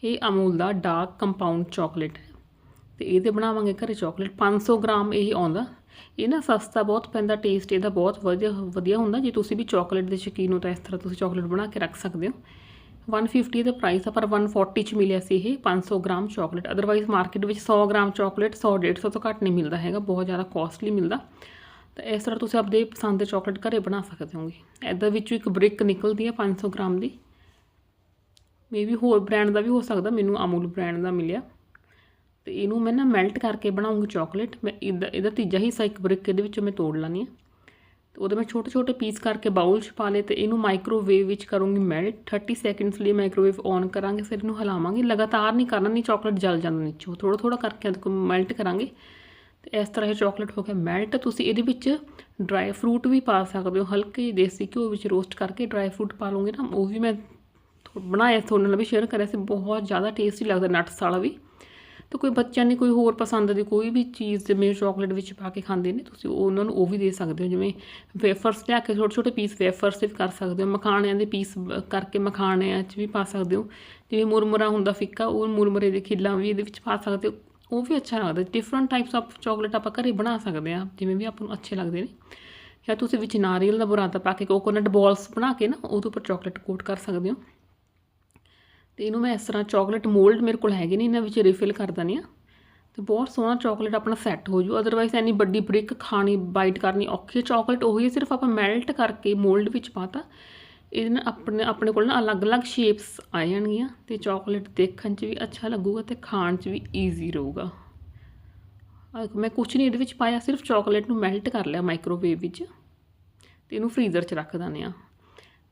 Speaker 1: ਇਹ ਅਮੂਲ ਦਾ ਡਾਰਕ ਕੰਪਾਊਂਡ ਚਾਕਲੇਟ ਤੇ ਇਹਦੇ ਬਣਾਵਾਂਗੇ ਘਰੇ ਚਾਕਲੇਟ 500 ਗ੍ਰਾਮ ਇਹ ਆਉਂਦਾ। ਇਹ ਨਾ ਸਸਤਾ ਬਹੁਤ ਪੈਂਦਾ ਟੇਸਟ ਇਹਦਾ ਬਹੁਤ ਵਧੀਆ ਵਧੀਆ ਹੁੰਦਾ। ਜੇ ਤੁਸੀਂ ਵੀ ਚਾਕਲੇਟ ਦੇ ਸ਼ੌਕੀਨ ਹੋ ਤਾਂ ਇਸ ਤਰ੍ਹਾਂ ਤੁਸੀਂ ਚਾਕਲੇਟ ਬਣਾ ਕੇ ਰੱਖ ਸਕਦੇ ਹੋ। 150 ਦਾ ਪ੍ਰਾਈਸ ਆ, ਪਰ 140 ਚ ਮਿਲਿਆ ਸੀ ਇਹ 500 ਗ੍ਰਾਮ ਚਾਕਲੇਟ ਅਦਰਵਾਈਜ਼ ਮਾਰਕੀਟ ਵਿੱਚ 100 ਗ੍ਰਾਮ ਚਾਕਲੇਟ 100 150 ਤੋਂ ਘੱਟ ਨਹੀਂ ਮਿਲਦਾ ਹੈਗਾ, ਬਹੁਤ ਜ਼ਿਆਦਾ ਕਾਸਟਲੀ ਮਿਲਦਾ। ਤਾਂ ਇਸ ਤਰ੍ਹਾਂ ਤੁਸੀਂ ਆਪਦੇ ਪਸੰਦ ਦੇ ਚਾਕਲੇਟ ਘਰੇ ਬਣਾ ਸਕਦੇ ਹੋਗੇ। ਇਹਦੇ ਵਿੱਚੋਂ ਇੱਕ ਬ੍ਰਿਕ ਨਿਕਲਦੀ ਹੈ 500 ਗ੍ਰਾਮ ਦੀ। ਮੇਬੀ ਹੋਰ ਬ੍ਰਾਂਡ ਦਾ ਵੀ ਹੋ ਸਕਦਾ, ਮੈਨੂੰ ਅਮੂਲ ਬ੍ਰਾਂਡ ਦਾ ਮਿਲਿਆ। ਤੇ ਇਹਨੂੰ ਮੈਂ ਨਾ ਮੈਲਟ ਕਰਕੇ ਬਣਾਉਂਗੀ ਚਾਕਲੇਟ ਮੈਂ ਇਹਦਾ ਇਹਦਾ ਤੀਜਾ ਹਿੱਸਾ ਇੱਕ ਬ੍ਰਿਕ ਇਹਦੇ ਵਿੱਚੋਂ ਮੈਂ ਤੋੜ ਲਾਨੀ ਹੈ। ਤੇ ਉਹਦੇ ਮੈਂ ਛੋਟੇ ਛੋਟੇ ਪੀਸ ਕਰਕੇ ਬਾਉਲ 'ਚ ਪਾ ਲਏ ਤੇ ਇਹਨੂੰ ਮਾਈਕ੍ਰੋਵੇਵ ਵਿੱਚ ਕਰੂੰਗੀ ਮੈਲਟ 30 ਸੈਕਿੰਡਸ ਲਈ ਮਾਈਕ੍ਰੋਵੇਵ ਔਨ ਕਰਾਂਗੇ, ਫਿਰ ਇਹਨੂੰ ਹਿਲਾਵਾਂਗੇ। ਲਗਾਤਾਰ ਨਹੀਂ ਕਰਨਾ, ਨਹੀਂ ਚਾਕਲੇਟ ਜਲ ਜਾਂਦਾ ਨੀਚੋਂ। ਥੋੜਾ ਥੋੜਾ ਕਰਕੇ ਇਹਦੇ ਕੋਲ ਮੈਲਟ ਕਰਾਂਗੇ। ਤੇ ਇਸ ਤਰ੍ਹਾਂ ਇਹ ਚਾਕਲੇਟ ਹੋ ਗਿਆ ਮੈਲਟ ਤੁਸੀਂ ਇਹਦੇ ਵਿੱਚ ਡਰਾਈ ਫਰੂਟ ਵੀ ਪਾ ਸਕਦੇ ਹੋ। ਹਲਕੇ ਜਿਹੇ ਦੇਸੀ ਘਿਓ ਵਿੱਚ ਰੋਸਟ ਕਰਕੇ ਡਰਾਈ ਫਰੂਟ ਪਾ ਲਓਗੇ ਨਾ, ਉਹ ਵੀ ਮੈਂ ਥੋ- ਬਣਾਇਆ ਤੁਹਾਡੇ ਨਾਲ ਵੀ ਸ਼ੇਅਰ ਕਰਿਆ ਸੀ। ਬਹੁਤ ਜ਼ਿਆਦਾ ਟੇਸਟੀ ਲੱਗਦਾ ਨਟਸ ਵਾਲਾ ਵੀ। ਤੇ ਕੋਈ ਬੱਚਿਆਂ ਨੇ ਕੋਈ ਹੋਰ ਪਸੰਦ ਦੀ ਕੋਈ ਵੀ ਚੀਜ਼ ਜਿਵੇਂ ਚਾਕਲੇਟ ਵਿੱਚ ਪਾ ਕੇ ਖਾਂਦੇ ਨੇ, ਤੁਸੀਂ ਉਹ- ਉਹਨਾਂ ਨੂੰ ਉਹ ਵੀ ਦੇ ਸਕਦੇ ਹੋ, ਜਿਵੇਂ ਵੇਫਰਸ ਲਿਆ ਕੇ ਛੋਟੇ ਛੋਟੇ ਪੀਸ ਵੇਫਰਸ ਦੇ ਵੀ ਕਰ ਸਕਦੇ ਹੋ, ਮਖਾਣਿਆਂ ਦੇ ਪੀਸ ਕਰਕੇ ਮਖਾਣਿਆਂ 'ਚ ਵੀ ਪਾ ਸਕਦੇ ਹੋ, ਜਿਵੇਂ ਮੁਰਮੁਰਾ ਹੁੰਦਾ ਫਿੱਕਾ, ਉਹ ਮੁਰਮੁਰੇ ਦੇ ਖਿੱਲਾਂ ਵੀ ਇਹਦੇ ਵਿੱਚ ਪਾ ਸਕਦੇ ਹੋ, ਉਹ ਵੀ ਅੱਛਾ ਲੱਗਦਾ ਡਿਫਰੈਂਟ ਟਾਈਪਸ ਆਫ ਚਾਕਲੇਟ ਆਪਾਂ ਘਰੇ ਬਣਾ ਸਕਦੇ ਆ ਜਿਵੇਂ ਵੀ ਆਪਾਂ ਨੂੰ ਅੱਛੇ ਲੱਗਦੇ ਨੇ, ਜਾਂ ਤੁਸੀਂ ਵਿੱਚ ਨਾਰੀਅਲ ਦਾ ਬੁਰਾਦਾ ਪਾ ਕੇ ਕੋਕੋਨਟ ਬਾਲਸ ਬਣਾ ਕੇ ਨਾ, ਉਹਦੇ ਉੱਪਰ ਚਾਕਲੇਟ ਕੋਟ ਕਰ ਸਕਦੇ ਹੋ ਤੇ ਇਹਨੂੰ ਮੈਂ ਇਸ ਤਰ੍ਹਾਂ ਚਾਕਲੇਟ ਮੋਲਡ ਮੇਰੇ ਕੋਲ ਹੈਗੇ ਨੇ, ਇਹਨਾਂ ਵਿੱਚ ਰੀਫਿਲ ਕਰ ਦਨੀ ਆ ਤੇ ਬਹੁਤ ਸੋਹਣਾ ਚਾਕਲੇਟ ਆਪਣਾ ਸੈੱਟ ਹੋ ਜੂ। ਅਦਰਵਾਈਜ਼ ਐਨੀ ਵੱਡੀ ਬ੍ਰਿਕ ਖਾਣੀ ਬਾਈਟ ਕਰਨੀ ਔਖੀ ਹੈ। ਚਾਕਲੇਟ ਉਹੀ ਸਿਰਫ ਆਪਾਂ ਮੈਲਟ ਕਰਕੇ ਮੋਲਡ ਵਿੱਚ ਪਾਤਾ ਇਹਦੇ ਨਾਲ ਆਪਣੇ ਆਪਣੇ ਕੋਲ ਨਾ ਅਲੱਗ-ਅਲੱਗ ਸ਼ੇਪਸ ਆ ਜਾਣਗੀਆਂ ਤੇ ਚਾਕਲੇਟ ਦੇਖਣ 'ਚ ਵੀ ਅੱਛਾ ਲੱਗੂਗਾ ਤੇ ਖਾਣ 'ਚ ਵੀ ਈਜ਼ੀ ਰਹੂਗਾ। ਮੈਂ ਕੁਛ ਨਹੀਂ ਇਹਦੇ ਵਿੱਚ ਪਾਇਆ, ਸਿਰਫ ਚਾਕਲੇਟ ਨੂੰ ਮੈਲਟ ਕਰ ਲਿਆ ਮਾਈਕ੍ਰੋਵੇਵ ਵਿੱਚ। ਤੇ ਇਹਨੂੰ ਫ੍ਰੀਜ਼ਰ 'ਚ ਰੱਖ ਦਿੰਦੇ ਆ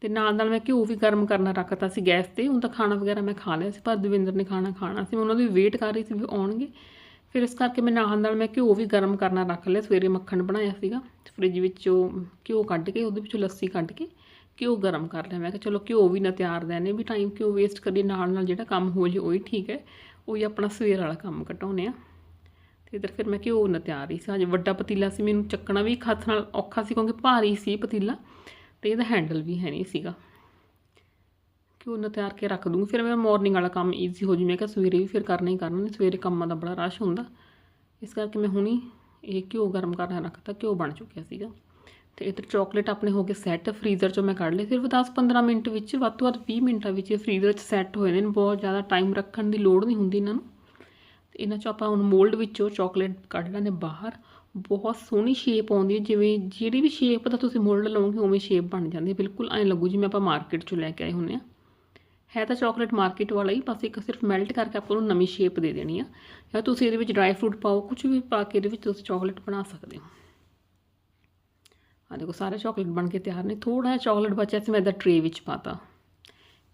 Speaker 1: ਤੇ ਨਾਲ ਨਾਲ ਮੈਂ ਘਿਓ ਵੀ ਗਰਮ ਕਰਨਾ ਰੱਖਤਾ ਸੀ ਗੈਸ ਤੇ, ਹੁਣ ਤਾਂ ਖਾਣਾ ਵਗੈਰਾ ਮੈਂ ਖਾ ਲਿਆ ਸੀ, ਪਰ ਦਵਿੰਦਰ ਨੇ ਖਾਣਾ ਖਾਣਾ ਸੀ, ਮੈਂ ਉਹਨਾਂ ਦੀ ਵੇਟ ਕਰ ਰਹੀ ਸੀ ਵੀ ਆਉਣਗੇ। ਫਿਰ ਇਸ ਕਰਕੇ ਮੈਂ ਨਾਲ ਨਾਲ ਮੈਂ ਘਿਓ ਵੀ ਗਰਮ ਕਰਨਾ ਰੱਖ ਲਿਆ, ਸਵੇਰੇ ਮੱਖਣ ਬਣਾਇਆ ਸੀਗਾ ਫ੍ਰਿਜ ਵਿੱਚੋਂ ਘਿਓ ਕੱਢ ਕੇ, ਉਹਦੇ ਵਿੱਚੋਂ ਲੱਸੀ ਕੱਢ ਕੇ ਘਿਓ ਗਰਮ ਕਰ ਲਿਆ। ਮੈਂ ਕਿਹਾ ਚਲੋ ਘਿਓ ਵੀ ਨਾ ਤਿਆਰ ਦੇ ਨੇ ਵੀ ਟਾਈਮ ਕਿਉਂ ਵੇਸਟ ਕਰੀ ਨਾਲ ਨਾਲ ਜਿਹੜਾ ਕੰਮ ਹੋ ਜੇ ਉਹੀ ਠੀਕ ਹੈ, ਉਹੀ ਆਪਣਾ ਸਵੇਰ ਵਾਲਾ ਕੰਮ ਘਟਾਉਨੇ ਆ ਤੇ ਇਧਰ ਫਿਰ ਮੈਂ ਘਿਓ ਨਾ ਤਿਆਰ ਰਹੀ ਸੀ। ਅਜੇ ਵੱਡਾ ਪਤੀਲਾ ਸੀ, ਮੈਨੂੰ ਚੱਕਣਾ ਵੀ ਹੱਥ ਨਾਲ ਔਖਾ ਸੀ ਕਿਉਂਕਿ ਭਾਰੀ ਸੀ ਪਤੀਲਾ। ਤੇ ਇਹਦਾ ਹੈਂਡਲ ਵੀ ਹੈ ਨਹੀਂ ਸੀਗਾ। ਘਿਓ ਨਾ ਤਿਆਰ ਕੇ ਰੱਖ ਦੂੰਗੀ, ਫਿਰ ਮੇਰਾ ਮਾਰਨਿੰਗ ਵਾਲਾ ਕੰਮ ਈਜ਼ੀ ਹੋ ਜੂ ਮੈਂ ਕਿਹਾ ਸਵੇਰੇ ਵੀ ਫਿਰ ਕਰਨਾ ਹੀ ਕਰਨਾ ਸਵੇਰੇ ਕੰਮਾਂ ਦਾ ਬੜਾ ਰਸ਼ ਹੁੰਦਾ। ਇਸ ਕਰਕੇ ਮੈਂ ਹੁਣੀ ਇਹ ਘਿਓ ਗਰਮ ਕਰਨਾ ਰੱਖਤਾ ਘਿਓ ਬਣ ਚੁੱਕਿਆ ਸੀਗਾ। ਤੇ ਇਧਰ ਚਾਕਲੇਟ ਆਪਣੇ ਹੋ ਗਏ ਸੈੱਟ ਫ੍ਰੀਜ਼ਰ ਚੋਂ ਮੈਂ ਕੱਢ ਲਏ। ਸਿਰਫ 10-15 ਮਿੰਟ ਵਿੱਚ, ਵੱਧ ਤੋਂ ਵੱਧ 20 ਮਿੰਟਾਂ ਵਿੱਚ ਇਹ ਫ੍ਰੀਜ਼ਰ 'ਚ ਸੈੱਟ ਹੋਏ ਨੇ। ਬਹੁਤ ਜ਼ਿਆਦਾ ਟਾਈਮ ਰੱਖਣ ਦੀ ਲੋੜ ਨਹੀਂ ਹੁੰਦੀ ਇਹਨਾਂ ਨੂੰ। ਤੇ ਇਹਨਾਂ 'ਚੋਂ ਆਪਾਂ ਹੁਣ ਮੋਲਡ ਵਿੱਚੋਂ ਚਾਕਲੇਟ ਕੱਢ ਲੈਣੇ ਬਾਹਰ। ਬਹੁਤ ਸੋਹਣੀ ਸ਼ੇਪ ਆਉਂਦੀ ਹੈ, ਜਿਵੇਂ ਜਿਹੜੀ ਵੀ ਸ਼ੇਪ ਦਾ ਤੁਸੀਂ ਮੋਲਡ ਲਓਗੇ, ਉਵੇਂ ਸ਼ੇਪ ਬਣ ਜਾਂਦੀ ਹੈ। ਬਿਲਕੁਲ ਐਂ ਲੱਗੂ ਜਿਵੇਂ ਆਪਾਂ ਮਾਰਕੀਟ 'ਚੋਂ ਲੈ ਕੇ ਆਏ ਹੁੰਨੇ ਆ ਹੈ ਤਾਂ ਚਾਕਲੇਟ ਮਾਰਕੀਟ ਵਾਲਾ ਹੀ, ਬਸ ਇੱਕ ਸਿਰਫ ਮੈਲਟ ਕਰਕੇ ਆਪਾਂ ਨੂੰ ਨਵੀਂ ਸ਼ੇਪ ਦੇ ਦੇਣੀ ਆ। ਜਾਂ ਤੁਸੀਂ ਇਹਦੇ ਵਿੱਚ ਡਰਾਈ ਫਰੂਟ ਪਾਓ ਕੁਝ ਵੀ ਪਾ ਕੇ ਇਹਦੇ ਵਿੱਚ ਤੁਸੀਂ ਚਾਕਲੇਟ ਬਣਾ ਸਕਦੇ ਹੋ। ਆ ਦੇਖੋ, ਸਾਰੇ ਚਾਕਲੇਟ ਬਣ ਕੇ ਤਿਆਰ ਨੇ। ਥੋੜਾ ਜਿਹਾ ਚਾਕਲੇਟ ਬਚਿਆ ਸੀ, ਮੈਂ ਇਹਦਾ ਟਰੇ ਵਿੱਚ ਪਾਤਾ।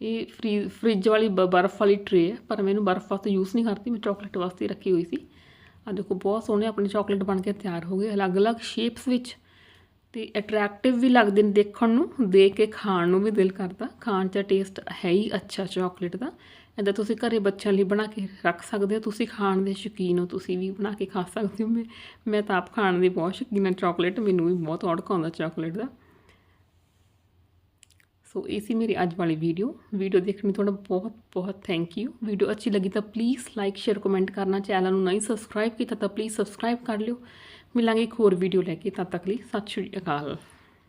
Speaker 1: ਇਹ ਫਰੀ ਫ੍ਰਿਜ ਵਾਲੀ ਬ- ਬਰਫ਼ ਵਾਲੀ ਟਰੇ ਹੈ, ਪਰ ਮੈਨੂੰ ਬਰਫ਼ ਵਾਸਤੇ ਯੂਜ਼ ਨਹੀਂ ਕਰਦੀ, ਮੈਂ ਚਾਕਲੇਟ ਵਾਸਤੇ ਹੀ ਰੱਖੀ ਹੋਈ ਸੀ। ਆ ਦੇਖੋ, ਬਹੁਤ ਸੋਹਣੇ ਆਪਣੇ ਚਾਕਲੇਟ ਬਣ ਕੇ ਤਿਆਰ ਹੋ ਗਏ। ਅਲੱਗ-ਅਲੱਗ ਸ਼ੇਪਸ ਵਿੱਚ ਤੇ ਅਟਰੈਕਟਿਵ ਵੀ ਲੱਗਦੇ ਨੇ ਦੇਖਣ ਨੂੰ, ਦੇਖ ਕੇ ਖਾਣ ਨੂੰ ਵੀ ਦਿਲ ਕਰਦਾ। ਖਾਣ 'ਚ ਟੇਸਟ ਹੈ ਹੀ ਅੱਛਾ ਚਾਕਲੇਟ ਦਾ। ਇੱਦਾਂ ਤੁਸੀਂ ਘਰੇ ਬੱਚਿਆਂ ਲਈ ਬਣਾ ਕੇ ਰੱਖ ਸਕਦੇ ਹੋ। ਤੁਸੀਂ ਖਾਣ ਦੇ ਸ਼ੌਕੀਨ ਹੋ, ਤੁਸੀਂ ਵੀ ਬਣਾ ਕੇ ਖਾ ਸਕਦੇ ਹੋ। ਮੈਂ ਮੈਂ ਤਾਂ ਆਪ ਖਾਣ ਦੀ ਬਹੁਤ ਸ਼ੌਕੀਨ ਹਾਂ। ਚਾਕਲੇਟ ਮੈਨੂੰ ਵੀ ਬਹੁਤ ਔੜਕ ਆਉਂਦਾ ਚਾਕਲੇਟ ਦਾ। ਸੋ ਇਹ ਸੀ ਮੇਰੀ ਅੱਜ ਵਾਲੀ ਵੀਡੀਓ ਵੀਡੀਓ ਦੇਖਣ ਲਈ ਤੁਹਾਡਾ ਬਹੁਤ ਬਹੁਤ ਥੈਂਕ ਯੂ ਵੀਡੀਓ ਅੱਛੀ ਲੱਗੀ ਤਾਂ ਪਲੀਜ਼ ਲਾਈਕ ਸ਼ੇਅਰ ਕਮੈਂਟ ਕਰਨਾ। ਚੈਨਲ ਨੂੰ ਨਹੀਂ ਸਬਸਕ੍ਰਾਈਬ ਕੀਤਾ ਤਾਂ ਪਲੀਜ਼ ਸਬਸਕ੍ਰਾਈਬ ਕਰ ਲਿਓ। ਮਿਲਾਂਗੇ ਇੱਕ ਹੋਰ ਵੀਡੀਓ ਲੈ ਕੇ। ਤਦ ਤੱਕ ਲਈ ਸਤਿ ਸ਼੍ਰੀ ਅਕਾਲ।